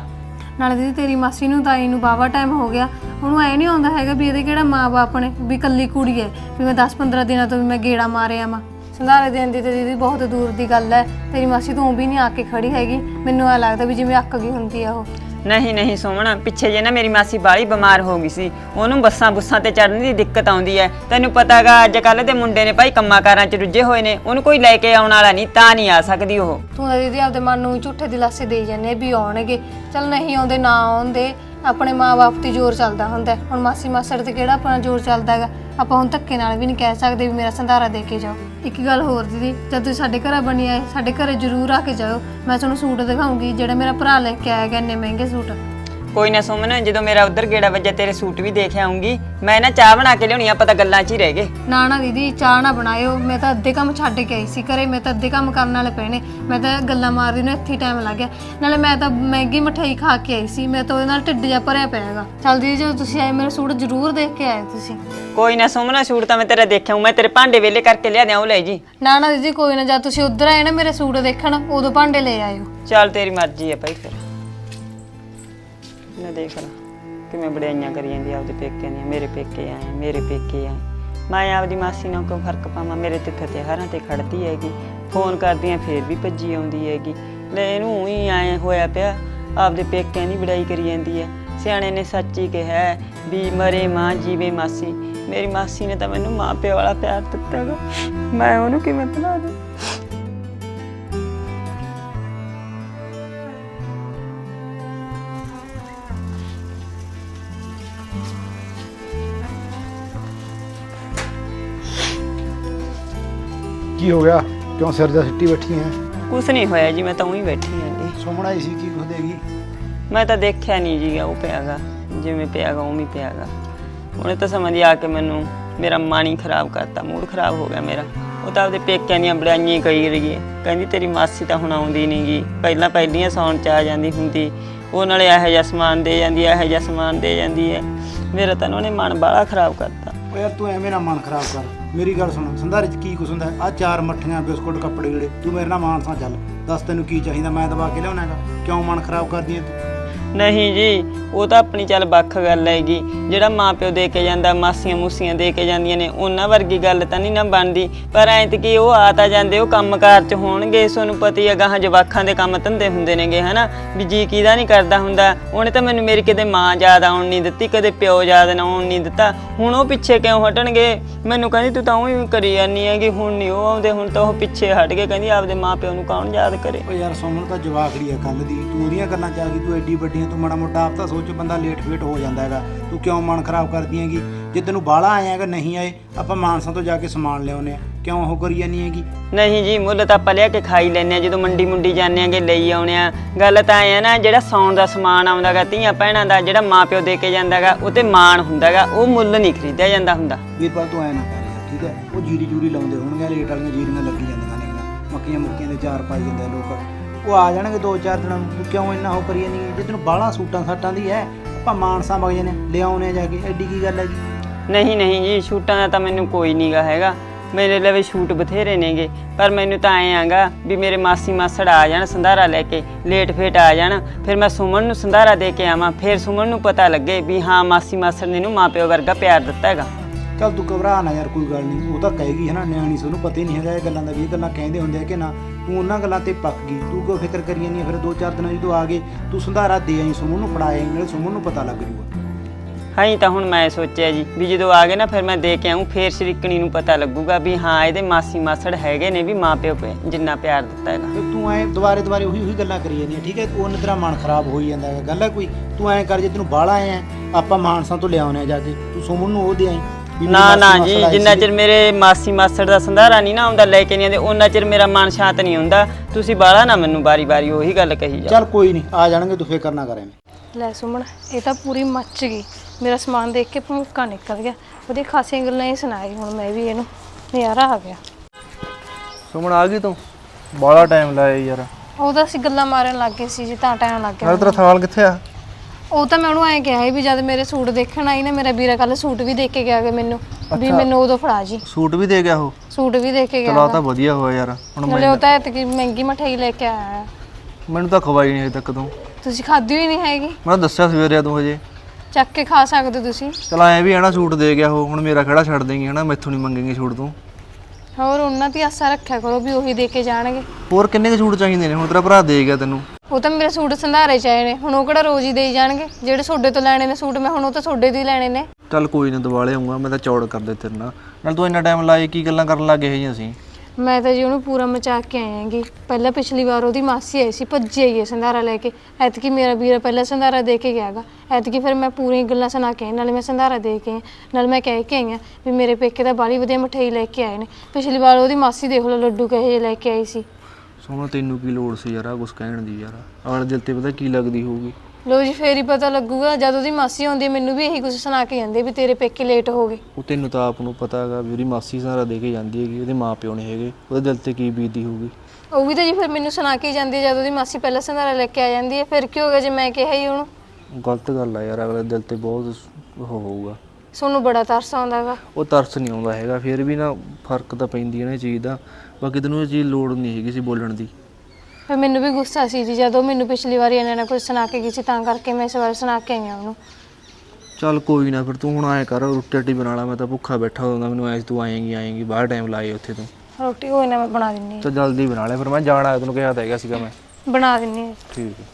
ਨਾਲੇ ਦੀਦੀ, ਤੇਰੀ ਮਾਸੀ ਨੂੰ, ਤਾਈ ਨੂੰ ਬਾਵਾ ਟਾਈਮ ਹੋ ਗਿਆ। ਉਹਨੂੰ ਐ ਨਹੀਂ ਆਉਂਦਾ ਹੈਗਾ ਵੀ ਇਹਦੇ ਕਿਹੜਾ ਮਾਂ-ਬਾਪ ਨੇ, ਵੀ ਕੱਲੀ ਕੁੜੀ ਹੈ ਵੀ ਮੈਂ 10-15 ਦਿਨਾਂ ਤੋਂ ਵੀ ਮੈਂ ਗੇੜਾ ਮਾਰਿਆ ਮਾ ਸੰਧਾਰੇ ਦੇਣ ਦੀ ਤੇ ਦੀਦੀ ਬਹੁਤ ਦੂਰ ਦੀ ਗੱਲ ਹੈ ਤੇਰੀ ਮਾਸੀ ਤੋਂ ਵੀ ਨਹੀਂ ਆ ਕੇ ਖੜੀ ਹੈਗੀ। ਮੈਨੂੰ ਐ ਲੱਗਦਾ ਵੀ ਜਿਵੇਂ ਅੱਕ ਗਈ ਹੁੰਦੀ ਆ ਉਹ। ਨਹੀਂ ਨਹੀਂ ਸੁਮਣ, ਪਿੱਛੇ ਜੇ ਨਾ ਮੇਰੀ ਮਾਸੀ ਬਾਲੀ ਬਿਮਾਰ ਹੋ ਗਈ ਸੀ, ਉਹਨੂੰ ਬੱਸਾਂ ਬੁੱਸਾਂ ਤੇ ਚੜਨ ਦੀ ਦਿੱਕਤ ਆਉਂਦੀ ਹੈ ਤੈਨੂੰ ਪਤਾਗਾ, ਅੱਜ ਕੱਲ ਦੇ ਮੁੰਡੇ ਨੇ ਭਾਈ ਕੰਮਾਂ ਕਾਰਾਂ 'ਚ ਰੁੱਝੇ ਹੋਏ ਨੇ, ਉਹਨੂੰ ਕੋਈ ਲੈ ਕੇ ਆਉਣ ਵਾਲਾ ਨਹੀਂ, ਤਾਂ ਨਹੀਂ ਆ ਸਕਦੀ ਉਹ। ਤੂੰ ਤਾਂ ਦੀਦੀ ਆਪਦੇ ਮਨ ਨੂੰ ਝੂਠੇ ਦਿਲਾਸੇ ਦੇਈ ਜਾਂਦੇ ਵੀ ਆਉਣਗੇ। ਚੱਲ ਨਹੀਂ ਆਉਂਦੇ, ਨਾ ਆਉਂਦੇ। ਆਪਣੇ ਮਾਪੇ ਤੇ ਜ਼ੋਰ ਚੱਲਦਾ ਹੁੰਦਾ ਹੈ। ਹੁਣ ਮਾਸੀ ਮਾਸੜ ਤੇ ਕਿਹੜਾ ਆਪਣਾ ਜ਼ੋਰ ਚੱਲਦਾ ਹੈਗਾ? ਆਪਾਂ ਹੁਣ ਧੱਕੇ ਨਾਲ ਵੀ ਨਹੀਂ ਕਹਿ ਸਕਦੇ ਵੀ ਮੇਰਾ ਸੰਧਾਰਾ ਦੇ ਕੇ ਜਾਓ। ਇੱਕ ਗੱਲ ਹੋਰ ਦੀਦੀ, ਜਦ ਤੁਸੀਂ ਸਾਡੇ ਘਰ ਬਣੀ ਆਏ, ਸਾਡੇ ਘਰੇ ਜ਼ਰੂਰ ਆ ਕੇ ਜਾਓ। ਮੈਂ ਤੁਹਾਨੂੰ ਸੂਟ ਦਿਖਾਉਂਗੀ, ਜਿਹੜਾ ਮੇਰਾ ਭਰਾ ਲੈ ਕੇ ਆਇਆ ਗਿਆ ਇੰਨੇ ਮਹਿੰਗੇ ਸੂਟ। ਕੋਈ ਨਾ ਸੁਮਨ, ਜਦੋਂ ਮੇਰਾ ਉਧਰ ਗੇੜਾ ਵੱਜਿਆ, ਤੇਰੇ ਸੂਟ ਵੀ ਦੇਖ ਆਉਂਗੀ। ਮੈਂ ਨਾ ਚਾਹ ਬਣਾ ਕੇ ਲਿਆਉਣੀ ਆ ਪਤਾ ਗੱਲਾਂ 'ਚ ਹੀ ਰਹਿ ਗਏ। ਨਾ ਨਾ ਦੀਦੀ ਚਾਹ ਨਾ ਬਣਾਇਓ। ਮੈਂ ਤਾਂ ਅੱਧੇ ਕੰਮ ਛੱਡ ਕੇ ਆਈ ਸੀ ਘਰੇ ਮੈਂ ਤਾਂ ਅੱਧੇ ਕੰਮ ਕਰਨ ਵਾਲੇ ਪਏ ਨੇ। ਮੈਂ ਤਾਂ ਗੱਲਾਂ ਮਾਰਦੀ ਨੂੰ ਇੱਥੇ ਟਾਈਮ ਲੱਗ ਗਿਆ। ਨਾਲੇ ਮੈਂ ਤਾਂ ਮਹਿੰਗੀ ਮਠਿਆਈ ਖਾ ਕੇ ਆਈ ਸੀ ਮੈਂ ਤਾਂ ਉਹਦੇ ਨਾਲ ਢਿੱਡ ਜਾ ਭਰਿਆ ਪਿਆ ਹੈਗਾ। ਚੱਲ ਦੀਦੀ ਜਦੋਂ ਤੁਸੀਂ ਆਏ ਮੇਰੇ ਸੂਟ ਜ਼ਰੂਰ ਦੇਖ ਕੇ ਆਏ ਤੁਸੀਂ। ਕੋਈ ਨਾ ਸੁਮਨ ਸੂਟ ਤਾਂ ਮੈਂ ਤੇਰਾ ਦੇਖਿਆ ਹੂੰ ਮੈਂ ਤੇਰੇ ਭਾਂਡੇ ਵੇਲੇ ਕਰਕੇ ਲਿਆ ਦਿਆਂ ਉਹ ਲੈ ਜੀ। ਨਾ ਨਾ ਦੀਦੀ ਕੋਈ ਨਾ ਜਦ ਤੁਸੀਂ ਉੱਧਰ ਆਏ ਨਾ ਮੇਰੇ ਸੂਟ ਦੇਖਣ ਉਦੋਂ ਭਾਂਡੇ ਲੈ ਆਇਓ। ਚੱਲ ਤੇਰੀ ਮਰਜ਼ੀ ਹੈ ਭਾਈ ਫਿਰ। ਮੈਂ ਦੇਖ ਲਾ। ਕਿਵੇਂ ਬੜਾਈਆਂ ਕਰੀ ਜਾਂਦੀ ਆ ਆਪਦੇ ਪੇਕਿਆਂ ਦੀਆਂ? ਮੇਰੇ ਪੇਕੇ ਆਏ, ਮੇਰੇ ਪੇਕੇ ਆਏ। ਮੈਂ ਆਪਦੀ ਮਾਸੀ ਨਾਲ ਕੋਈ ਫ਼ਰਕ ਪਾਵਾਂ? ਮੇਰੇ ਤੇ ਤਿਉਹਾਰਾਂ ਤੇ ਖੜਦੀ ਹੈਗੀ। ਫੋਨ ਕਰਦੀਆਂ, ਫੇਰ ਵੀ ਭੱਜੀ ਆਉਂਦੀ ਹੈਗੀ। ਲੈ ਇਹਨੂੰ ਹੀ ਆਏ ਹੋਇਆ ਪਿਆ, ਆਪਦੇ ਪੇਕਿਆਂ ਦੀ ਬੜਾਈ ਕਰੀ ਜਾਂਦੀ ਹੈ ਸਿਆਣੇ ਨੇ ਸੱਚੀ ਕਿਹਾ ਵੀ ਮਰੇ ਮਾਂ, ਜੀਵੇ ਮਾਸੀ। ਮੇਰੀ ਮਾਸੀ ਨੇ ਤਾਂ ਮੈਨੂੰ ਮਾਂ ਪਿਓ ਵਾਲਾ ਪਿਆਰ ਦਿੱਤਾ ਮੈਂ ਉਹਨੂੰ ਕਿਵੇਂ ਭੁਲਾ ਦੇ? ਕੀ ਹੋ ਗਿਆ? ਕਿਉਂ ਸਿਰ ਦਾ ਸਿੱਟੀ ਬੈਠੀ ਐ? ਕੁਛ ਨਹੀਂ ਹੋਇਆ ਜੀ ਮੈਂ ਤਾਂ ਉਹੀ ਬੈਠੀ ਹਾਂ ਜੀ। ਸੁਮਨ ਆਈ ਸੀ ਕੀ ਦੇਗੀ? ਮੈਂ ਤਾਂ ਦੇਖਿਆ ਨਹੀਂ ਜੀ ਉਹ ਪਿਆਗਾ ਜਿਵੇਂ ਪਿਆਗਾ ਉਵੇਂ ਹੀ ਪਿਆਗਾ। ਉਹਨੇ ਤਾਂ ਸਮਝ ਆ ਕੇ ਮੈਨੂੰ ਮੇਰਾ ਮਨ ਹੀ ਖਰਾਬ ਕਰਤਾ ਮੂਡ ਖਰਾਬ ਹੋ ਗਿਆ ਮੇਰਾ। ਉਹ ਤਾਂ ਆਪਦੇ ਪੇਕਿਆਂ ਦੀਆਂ ਬੜਾਈਆਂ ਕਹੀ ਰਹੀ ਹੈ ਕਹਿੰਦੀ ਤੇਰੀ ਮਾਸੀ ਤਾਂ ਹੁਣ ਆਉਂਦੀ ਨਹੀਂਗੀ ਪਹਿਲਾਂ ਪਹਿਲੀਆਂ ਸੌਣ ਚ ਆ ਜਾਂਦੀ ਹੁੰਦੀ। ਉਹ ਨਾਲੇ ਇਹੋ ਜਿਹਾ ਸਮਾਨ ਦੇ ਜਾਂਦੀ ਹੈ ਇਹੋ ਜਿਹਾ ਸਮਾਨ ਦੇ ਜਾਂਦੀ ਹੈ ਮੇਰਾ ਤਾਂ ਉਹਨੇ ਮਨ ਬਾਲਾ ਖਰਾਬ ਕਰਤਾ। ਓ ਯਾਰ ਤੂੰ ਐਵੇਂ ਨਾ ਮਨ ਖਰਾਬ ਕਰ। ਮੇਰੀ ਗੱਲ ਸੁਣ, ਸੰਧਾਰੇ ਚ ਕੀ ਕੁਛ ਹੁੰਦਾ ਆ ਚਾਰ ਮੱਠੀਆਂ, ਬਿਸਕੁਟ, ਕੱਪੜੇ ਜਿਹੜੇ, ਤੂੰ ਮੇਰੇ ਨਾਲ ਮਾਨਸਾ ਚੱਲ। ਦੱਸ ਤੈਨੂੰ ਕੀ ਚਾਹੀਦਾ? ਮੈਂ ਦਵਾ ਕੇ ਲਿਆਉਣਾ ਹੈਗਾ। ਕਿਉਂ ਮਨ ਖਰਾਬ ਕਰਦੀ ਐ ਤੂੰ? ਨਹੀਂ ਜੀ, ਉਹ ਤਾਂ ਆਪਣੀ ਚੱਲ ਵੱਖ ਗੱਲ ਹੈਗੀ। ਜਿਹੜਾ ਮਾਪਿਓ ਦੇ ਕੇ ਜਾਂਦਾ, ਮਾਸੀਆਂ ਮੂਸੀਆਂ ਦੇ ਕੇ ਜਾਂਦੀਆਂ ਨੇ, ਉਹਨਾਂ ਵਰਗੀ ਗੱਲ ਤਾਂ ਨਹੀਂ ਨਾ ਬਣਦੀ। ਪਰ ਐਂ ਤੇ ਕਿ ਉਹ ਆ ਤਾਂ ਜਾਂਦੇ, ਉਹ ਕੰਮਕਾਰ ਚ ਹੋਣਗੇ ਤੁਹਾਨੂੰ ਪਤਾ ਹੀ ਹੈ ਗਾਹਾਂ ਜਵਾਖਾਂ ਦੇ ਕੰਮ ਧੰਦੇ ਹੁੰਦੇ ਨੇਗੇ, ਹਨਾ? ਵੀ ਜੀ ਕਿਹਦਾ ਨਹੀਂ ਕਰਦਾ ਹੁੰਦਾ। ਉਹਨੇ ਤਾਂ ਮੈਨੂੰ ਮੇਰੀ ਕਿਤੇ ਮਾਂ ਯਾਦ ਆਉਣ ਨਹੀਂ ਦਿੱਤੀ, ਕਦੇ ਪਿਓ ਯਾਦ ਨਾ ਆਉਣ ਨਹੀਂ ਦਿੱਤਾ। ਹੁਣ ਉਹ ਪਿੱਛੇ ਕਿਉਂ ਹਟਣਗੇ? ਮੈਨੂੰ ਕਹਿੰਦੀ, ਤੂੰ ਤਾਂ ਉਹੀ ਕਰੀ ਜਾਂਦੀ ਹੈਗੀ, ਹੁਣ ਨਹੀਂ ਉਹ ਆਉਂਦੇ, ਹੁਣ ਤਾਂ ਉਹ ਪਿੱਛੇ ਹਟ ਗਏ। ਕਹਿੰਦੀ, ਆਪਦੇ ਮਾਪਿਓ ਨੂੰ ਕੌਣ ਯਾਦ ਕਰੇ? ਓ ਯਾਰ ਸੁਮਨ ਤਾਂ ਜਵਾਕੜੀ ਐ ਕੱਲ ਦੀ। ਤੂੰ ਉਹਦੀਆਂ ਗੱਲਾਂ ਚ ਆ ਗਈ, ਤੂੰ ਐਡੀ ਵੱਡੀ ਐ ਤੂੰ ਮਾੜਾ ਮੋਟਾ ਆਪ ਤਾਂ ਸੋਚ ਬੰਦਾ ਲੇਟ ਫੇਟ ਹੋ ਜਾਂਦਾ ਹੈਗਾ। ਤੂੰ ਕਿਉਂ ਮਨ ਖਰਾਬ ਕਰਦੀ ਹੈਗੀ? ਜੇ ਤੈਨੂੰ ਬਾਹਲਾ ਆਇਆ ਹੈਗਾ ਨਹੀਂ ਆਏ ਆਪਾਂ ਮਾਨਸਾ ਤੋਂ ਜਾ ਕੇ ਸਮਾਨ ਲਿਆਉਨੇ ਆ ਕਿਉਂ ਉਹ ਕਰੀ ਜਾਨੀ ਹੈਗੀ? ਨਹੀਂ ਜੀ ਮੁੱਲ ਤਾਂ ਆਪਾਂ ਲਿਆ ਕੇ ਖਾਈ ਲੈਨੇ ਆ ਜਦੋਂ ਮੰਡੀ ਮੁੰਡੀ ਜਾਂਦੇ ਆਂਗੇ ਲਈ ਆਉਣੇ ਆ ਗੱਲ ਤਾਂ ਐ ਆ ਨਾ ਜਿਹੜਾ ਸੌਣ ਦਾ ਸਮਾਨ ਆਉਂਦਾਗਾ ਧੀਆਂ ਭੈਣਾਂ ਦਾ ਜਿਹੜਾ ਮਾਪਿਓ ਦੇ ਕੇ ਜਾਂਦਾਗਾ ਉਹ ਤੇ ਮਾਣ ਹੁੰਦਾਗਾ ਉਹ ਮੁੱਲ ਨਹੀਂ ਖਰੀਦਿਆ ਜਾਂਦਾ ਹੁੰਦਾ। ਵੀਰਪਾਲ ਤੂੰ ਐ ਨਾ ਕਰ ਯਾਰ ਠੀਕ ਹੈ? ਉਹ ਜੀਰੀ ਜੂਰੀ ਲਾਉਂਦੇ ਹੋਣਗੇ ਰੇਟ ਵਾਲੀਆਂ ਜੀਰੀਆਂ ਲੱਗੀ ਜਾਂਦੀਆਂ ਨੇ ਮੱਕੀਆਂ ਮੁੱਕੀਆਂ ਦੇ ਚਾਰ ਪਾਈ ਜਾਂਦੇ ਆ ਲੋਕ। ਉਹ ਆ ਜਾਣਗੇ ਦੋ ਚਾਰ ਦਿਨਾਂ ਨੂੰ ਤੂੰ ਕਿਉਂ ਇੰਨਾ ਉਹ ਕਰੀ ਜਾਂਦੀ ਹੈ ਜੇ ਤੈਨੂੰ ਬਾਹਲਾ ਸੂਟਾਂ ਸਾਟਾਂ ਦੀ ਹੈ ਆਪਾਂ ਮਾਨਸਾ ਵਗ ਜਾਂਦੇ ਹਾਂ, ਲਿਆਉਣੇ ਆ ਜਾ ਕੇ। ਐਡੀ ਕੀ ਗੱਲ ਹੈਗੀ ਨਹੀਂ ਨਹੀਂ ਜੀ ਸ਼ੂਟਾਂ ਦਾ ਤਾਂ ਮੈਨੂੰ ਕੋਈ ਨਹੀਂਗਾ ਹੈਗਾ। ਮੇਰੇ ਲਈ ਸ਼ੂਟ ਬਥੇਰੇ ਨੇਗੇ ਪਰ ਮੈਨੂੰ ਤਾਂ ਐਂ ਆਂਗਾ ਵੀ ਮੇਰੇ ਮਾਸੀ ਮਾਸੜ ਆ ਜਾਣ ਸੰਧਾਰਾ ਲੈ ਕੇ ਲੇਟ ਫੇਟ ਆ ਜਾਣ। ਫਿਰ ਮੈਂ ਸੁਮਨ ਨੂੰ ਸੰਧਾਰਾ ਦੇ ਕੇ ਆਵਾਂ ਫਿਰ ਸੁਮਨ ਨੂੰ ਪਤਾ ਲੱਗੇ ਵੀ ਹਾਂ ਮਾਸੀ ਮਾਸੜ ਨੇ ਨੂੰ ਮਾਪਿਓ ਵਰਗਾ ਪਿਆਰ ਦਿੱਤਾ ਹੈਗਾ। ਚੱਲ ਤੂੰ ਘਬਰਾ ਨਾ ਯਾਰ ਕੋਈ ਗੱਲ ਨਹੀਂ। ਉਹ ਤਾਂ ਕਹੇਗੀ ਹੈ ਨਾ ਨਿਆਣੀ ਸੀ ਉਹਨੂੰ ਪਤਾ ਹੀ ਨਹੀਂ ਹੈਗਾ ਇਹ ਗੱਲਾਂ ਦਾ ਵੀ। ਇਹ ਗੱਲਾਂ ਕਹਿੰਦੇ ਹੁੰਦੇ ਆ ਕਿ ਨਾ ਤੂੰ ਉਹਨਾਂ ਗੱਲਾਂ ਤੇ ਪੱਕ ਗਈ। ਤੂੰ ਕਿਉਂ ਫਿਕਰ ਕਰੀ ਜਾਂਦੀ ਫਿਰ ਦੋ ਚਾਰ ਦਿਨਾਂ ਜਦੋਂ ਆ ਗਏ ਤੂੰ ਸੰਧਾਰਾ ਦੇ ਆਈ ਸੁਮਨ ਨੂੰ ਫੜਾਏ ਨਾਲੇ ਸੁਮਨ ਨੂੰ ਪਤਾ ਲੱਗ ਜੂਗਾ। ਹਾਂ ਤਾਂ ਹੁਣ ਮੈਂ ਸੋਚਿਆ ਜੀ ਵੀ ਜਦੋਂ ਆ ਗਏ ਨਾ ਫਿਰ ਮੈਂ ਦੇ ਕੇ ਆऊं ਫੇਰ ਸ਼ਰੀਕਣੀ ਨੂੰ ਪਤਾ ਲੱਗੂਗਾ ਵੀ ਹਾਂ ਇਹਦੇ ਮਾਸੀ ਮਾਸੜ ਹੈਗੇ ਨੇ ਵੀ ਮਾਪਿਓ ਪੇ ਜਿੰਨਾ ਪਿਆਰ ਦਿੱਤਾ ਹੈਗਾ। ਤੇ ਤੂੰ ਐ ਦੁਬਾਰੇ ਦੁਬਾਰੇ ਉਹੀ ਉਹੀ ਗੱਲਾਂ ਕਰੀ ਜਾਂਦੀ ਹੈ ਠੀਕ ਹੈ? ਉਹਨੇ ਤੇਰਾ ਮਨ ਖਰਾਬ ਹੋਈ ਜਾਂਦਾ ਹੈ ਗੱਲ ਹੈ ਕੋਈ? ਤੂੰ ਐ ਕਰ ਜੇ ਤੈਨੂੰ ਬਾਹਲਾ ਆਏ ਆ ਆਪਾਂ ਮਾਨਸਾਂ ਤੋਂ ਲਿਆਉਣੇ ਆ ਜਾ ਕੇ। ਤੂੰ ਸੁਮਨ ਨੂੰ ਉਹ ਦੇ ਆਈ। ਨਾ ਨਾ ਜੀ ਜਿੰਨਾ। ਚਿਰ ਮੇਰੇ ਮਾਸੀ ਮਾਸੜ ਦਾ ਸੰਧਾਰਾ ਨਹੀਂ ਨਾ ਆਉਂਦਾ ਲੈ ਕੇ ਨਹੀਂ ਆਉਂਦੇ ਉਹਨਾਂ ਚਿਰ ਮੇਰਾ ਮਨ ਸ਼ਾਂਤ ਨਹੀਂ ਹੁੰਦਾ। ਤੁਸੀਂ ਬਾਹਲਾ ਨਾ ਮੈਨੂੰ ਬਾਰੀ-ਬਾਰੀ ਉਹੀ ਗੱਲ ਕਹੀ ਜਾ ਚੱਲ ਕੋਈ ਨਹੀਂ ਆ ਜਾਣਗੇ ਤੂੰ ਫਿਕਰ ਨਾ ਕਰ ਐਵੇਂ। ਲੈ ਸੁਮਣ ਇਹ ਤਾਂ ਪੂਰੀ ਮੱਚ ਗਈ। ਮੇਰਾ ਸਮਾਨ ਦੇਖ ਕੇ ਭੁੱਕਾ ਨਿਕਲ ਗਿਆ। ਉਹਦੀ ਖਾਸੀਆਂ ਗੱਲਾਂ ਹੀ ਸੁਣਾਈ ਹੁਣ ਮੈਂ ਵੀ ਇਹਨੂੰ ਨਜ਼ਾਰਾ ਆ ਗਿਆ। ਸੁਮਨ ਆ ਗਈ ਤੂੰ? ਬਾਹਲਾ ਟਾਈਮ ਲਾਇਆ ਯਾਰ। ਉਹ ਤਾਂ ਅਸੀਂ ਗੱਲਾਂ ਮਾਰਨ ਲੱਗ ਗਏ ਸੀ ਜੀ ਤਾਂ ਟਾਈਮ ਲੱਗ ਗਿਆ। ਨਾਲੇ ਤੇਰਾ ਥਾਲ ਕਿੱਥੇ ਆ? ਉਹ ਤਾਂ ਮੈਂ ਉਹਨੂੰ ਐਂ ਕਿਹਾ ਸੀ ਵੀ ਜਦ ਮੇਰੇ ਸੂਟ ਦੇਖਣ ਆਈ ਨਾ ਮੇਰਾ ਵੀਰਾ ਕੱਲ ਸੂਟ ਵੀ ਦੇ ਕੇ ਗਿਆ ਗੇ ਮੈਨੂੰ ਵੀ ਮੈਨੂੰ ਉਦੋਂ ਫੜਾ ਜੀ। ਸੂਟ ਵੀ ਦੇ ਗਿਆ ਉਹ? ਸੂਟ ਵੀ ਦੇ ਕੇ ਚਲਾ ਗਿਆ ਤਾਂ ਵਧੀਆ ਹੋਇਆ ਯਾਰ ਹੁਣ ਨਾਲੇ ਉਹ ਤਾਂ ਐਤਕੀ ਮਹਿੰਗੀ ਮਠਾਈ ਲੈ ਕੇ ਆਇਆ ਹੈ। ਮੈਨੂੰ ਤਾਂ ਖਵਾਈ ਨਹੀਂ ਅਜੇ ਤੱਕ ਤੂੰ। ਤੁਸੀਂ ਖਾਧੀ ਹੋਈ ਨਹੀਂ ਹੈਗੀ? ਮੈਂ ਤਾਂ ਦੱਸਿਆ ਸਵੇਰੇ ਤੂੰ ਹਜੇ। ਚੱਕ ਕੇ ਖਾ ਸਕਦੇ ਹੋ ਤੁਸੀਂ? ਚਲ ਐ ਵੀ ਹੈ ਨਾ ਸੂਟ ਦੇ ਗਿਆ ਉਹ ਹੁਣ ਮੇਰਾ ਖੜਾ ਛੱਡ ਦੇਂਗੀ ਹਨਾ ਮੈਥੋਂ ਨਹੀਂ ਮੰਗेंगे ਸੂਟ ਤੂੰ। ਹੋਰ ਉਹਨਾਂ ਤੇ ਆਸਾ ਰੱਖਿਆ ਕਰੋ ਵੀ ਉਹੀ ਦੇ ਕੇ ਜਾਣਗੇ। ਹੋਰ ਕਿੰਨੇ ਕੁ ਸੂਟ ਚਾਹੀਦੇ ਨੇ? ਹੁਣ ਤੇਰਾ ਭਰਾ ਦੇ ਗਿਆ ਤੈਨੂੰ। ਉਹ ਤਾਂ ਮੇਰੇ ਸੂਟ ਸੰਧਾਰੇ ਚ ਆਏ ਨੇ। ਹੁਣ ਉਹ ਕਿਹੜਾ ਰੋਜ਼ ਹੀ ਦੇਈ ਜਾਣਗੇ? ਜਿਹੜੇ ਤੁਹਾਡੇ ਤੋਂ ਲੈਣੇ ਨੇ ਸੂਟ ਮੈਂ ਹੁਣ ਉਹ ਤਾਂ ਤੁਹਾਡੇ ਤੋਂ ਹੀ ਲੈਣੇ ਨੇ। ਚੱਲ ਕੋਈ ਨਾ ਦਿਵਾਲੇ ਆਉਂਗਾ ਮੈਂ ਤਾਂ ਚੌੜ ਕਰ ਦੇ ਤੇਰੇ ਨਾਲ। ਨਾਲ ਤੂੰ ਇੰਨਾ ਟਾਈਮ ਲਾਏ ਕੀ ਗੱਲਾਂ ਕਰਨ ਲੱਗੇ ਜੀ ਅਸੀਂ? ਮੈਂ ਤਾਂ ਜੀ ਉਹਨੂੰ ਪੂਰਾ ਮਚਾ ਕੇ ਆਂਗੀ ਪਹਿਲਾਂ ਪਿਛਲੀ ਵਾਰ ਉਹਦੀ ਮਾਸੀ ਆਈ ਸੀ ਭੱਜੀ ਆਈ ਹੈ ਸੰਧਾਰਾ ਲੈ ਕੇ। ਐਤਕੀ ਮੇਰਾ ਵੀਰ ਪਹਿਲਾਂ ਸੰਧਾਰਾ ਦੇ ਕੇ ਗਿਆਗਾ ਐਤਕੀ ਫਿਰ ਮੈਂ ਪੂਰੀਆਂ ਗੱਲਾਂ ਸੁਣਾ ਕੇ ਆਈ ਨਾਲੇ ਮੈਂ ਸੰਧਾਰਾ ਦੇ ਕੇ ਆਈ। ਨਾਲ ਮੈਂ ਕਹਿ ਕੇ ਆਈ ਹਾਂ ਵੀ ਮੇਰੇ ਪੇਕੇ ਤਾਂ ਬਾਲੀ ਵਧੀਆ ਮਠਿਆਈ ਲੈ ਕੇ ਆਏ ਨੇ। ਪਿਛਲੀ ਵਾਰ ਉਹਦੀ ਮਾਸੀ ਦੇਖ ਲਓ ਲੱਡੂ ਕਹੇ ਜਿਹੇ ਲੈ ਕੇ ਆਈ ਸੀ। ਸੋਹਣਾ ਤੈਨੂੰ ਕੀ ਲੋੜ ਸੀ ਯਾਰ ਆ ਕੁਛ ਕਹਿਣ ਦੀ ਯਾਰ। ਅਗਲੇ ਦਿਲ ਤੇ ਪਤਾ ਕੀ ਲੱਗਦੀ ਹੋਊਗੀ। ਲੋ ਜੀ ਫੇਰ ਹੀ ਪਤਾ ਲੱਗੂਗਾ। ਜਦ ਉਹਦੀ ਮਾਸੀ ਆਉਂਦੀ ਹੈ, ਮੈਨੂੰ ਵੀ ਇਹੀ ਕੁਝ ਸੁਣਾ ਕੇ ਜਾਂਦੇ ਵੀ ਤੇਰੇ ਪੇਕੇ ਲੇਟ ਹੋ ਗਏ। ਉਹ ਤੈਨੂੰ ਤਾਂ ਆਪ ਨੂੰ ਪਤਾ ਹੈਗਾ ਵੀ ਉਹਦੀ ਮਾਸੀ ਸਹਾਰਾ ਦੇ ਕੇ ਜਾਂਦੀ ਹੈਗੀ ਉਹਦੇ ਮਾਂ ਪਿਓ ਨੇ ਹੈਗੇ। ਉਹਦੇ ਦਿਲ ਤੇ ਕੀ ਬੀਤਦੀ ਹੋਊਗੀ। ਉਹ ਵੀ ਤਾਂ ਜੀ ਫਿਰ ਮੈਨੂੰ ਸੁਣਾ ਕੇ ਹੀ ਜਾਂਦੀ ਹੈ, ਜਦ ਉਹਦੀ ਮਾਸੀ ਪਹਿਲਾਂ ਸੰਧਾਰਾ ਲੈ ਕੇ ਆ ਜਾਂਦੀ ਹੈ ਫਿਰ ਕੀ ਹੋ ਗਿਆ ਜੇ ਮੈਂ ਕਿਹਾ ਹੀ ਉਹਨੂੰ? ਗਲਤ ਗੱਲ ਆ ਯਾਰ ਅਗਲੇ ਦਿਲ ਤੇ ਬਹੁਤ ਉਹ ਹੋਊਗਾ। ਸੋਨੂੰ ਬੜਾ ਤਰਸ ਆਉਂਦਾਗਾ ਉਹ ਤਰਸ ਨਹੀਂ ਆਉਂਦਾ ਹੈਗਾ ਫਿਰ ਵੀ ਨਾ ਫ਼ਰਕ ਤਾਂ ਪੈਂਦੀ ਹੈ ਨਾ ਇਹ ਚੀਜ਼ ਦਾ। ਬਾਕੀ ਤੈਨੂੰ ਇਹ ਚੀਜ਼ ਲੋੜ ਨਹੀਂ ਹੈਗੀ ਸੀ ਬੋਲਣ ਦੀ। ਫਿਰ ਮੈਨੂੰ ਵੀ ਗੁੱਸਾ ਸੀ ਜੀ ਜਦੋਂ ਮੈਨੂੰ ਪਿਛਲੀ ਵਾਰੀ ਇਹਨਾਂ ਨੇ ਕੁਝ ਸੁਣਾ ਕੇ ਗਈ ਸੀ ਤਾਂ ਕਰਕੇ ਮੈਂ ਇਸ ਵਾਰ ਸੁਣਾ ਕੇ ਆਈ ਹਾਂ ਉਹਨੂੰ। ਚੱਲ ਕੋਈ ਨਾ ਫਿਰ ਤੂੰ ਹੁਣ ਐਂ ਕਰ ਰੋਟੀ ਰਾਟੀ ਬਣਾ ਲਾ ਮੈਂ ਤਾਂ ਭੁੱਖਾ ਬੈਠਾ ਹੁੰਦਾ ਮੈਨੂੰ ਐਂ ਸੀ ਤੂੰ ਆਏਂਗੀ ਆਏਂਗੀ ਬਾਹਰ ਟਾਈਮ ਲਾਏ ਉੱਥੇ ਤੂੰ। ਰੋਟੀ ਕੋਈ ਨਾ ਮੈਂ ਬਣਾ ਦਿੰਨੀ ਤਾਂ ਜਲਦੀ ਬਣਾ ਲੈ ਫਿਰ ਮੈਂ ਜਾਣਾ ਤੈਨੂੰ ਕਿਹਾ ਤਾਂ ਹੈਗਾ ਸੀਗਾ ਮੈਂ। ਬਣਾ ਦਿੰਨੀ ਠੀਕ ਹੈ।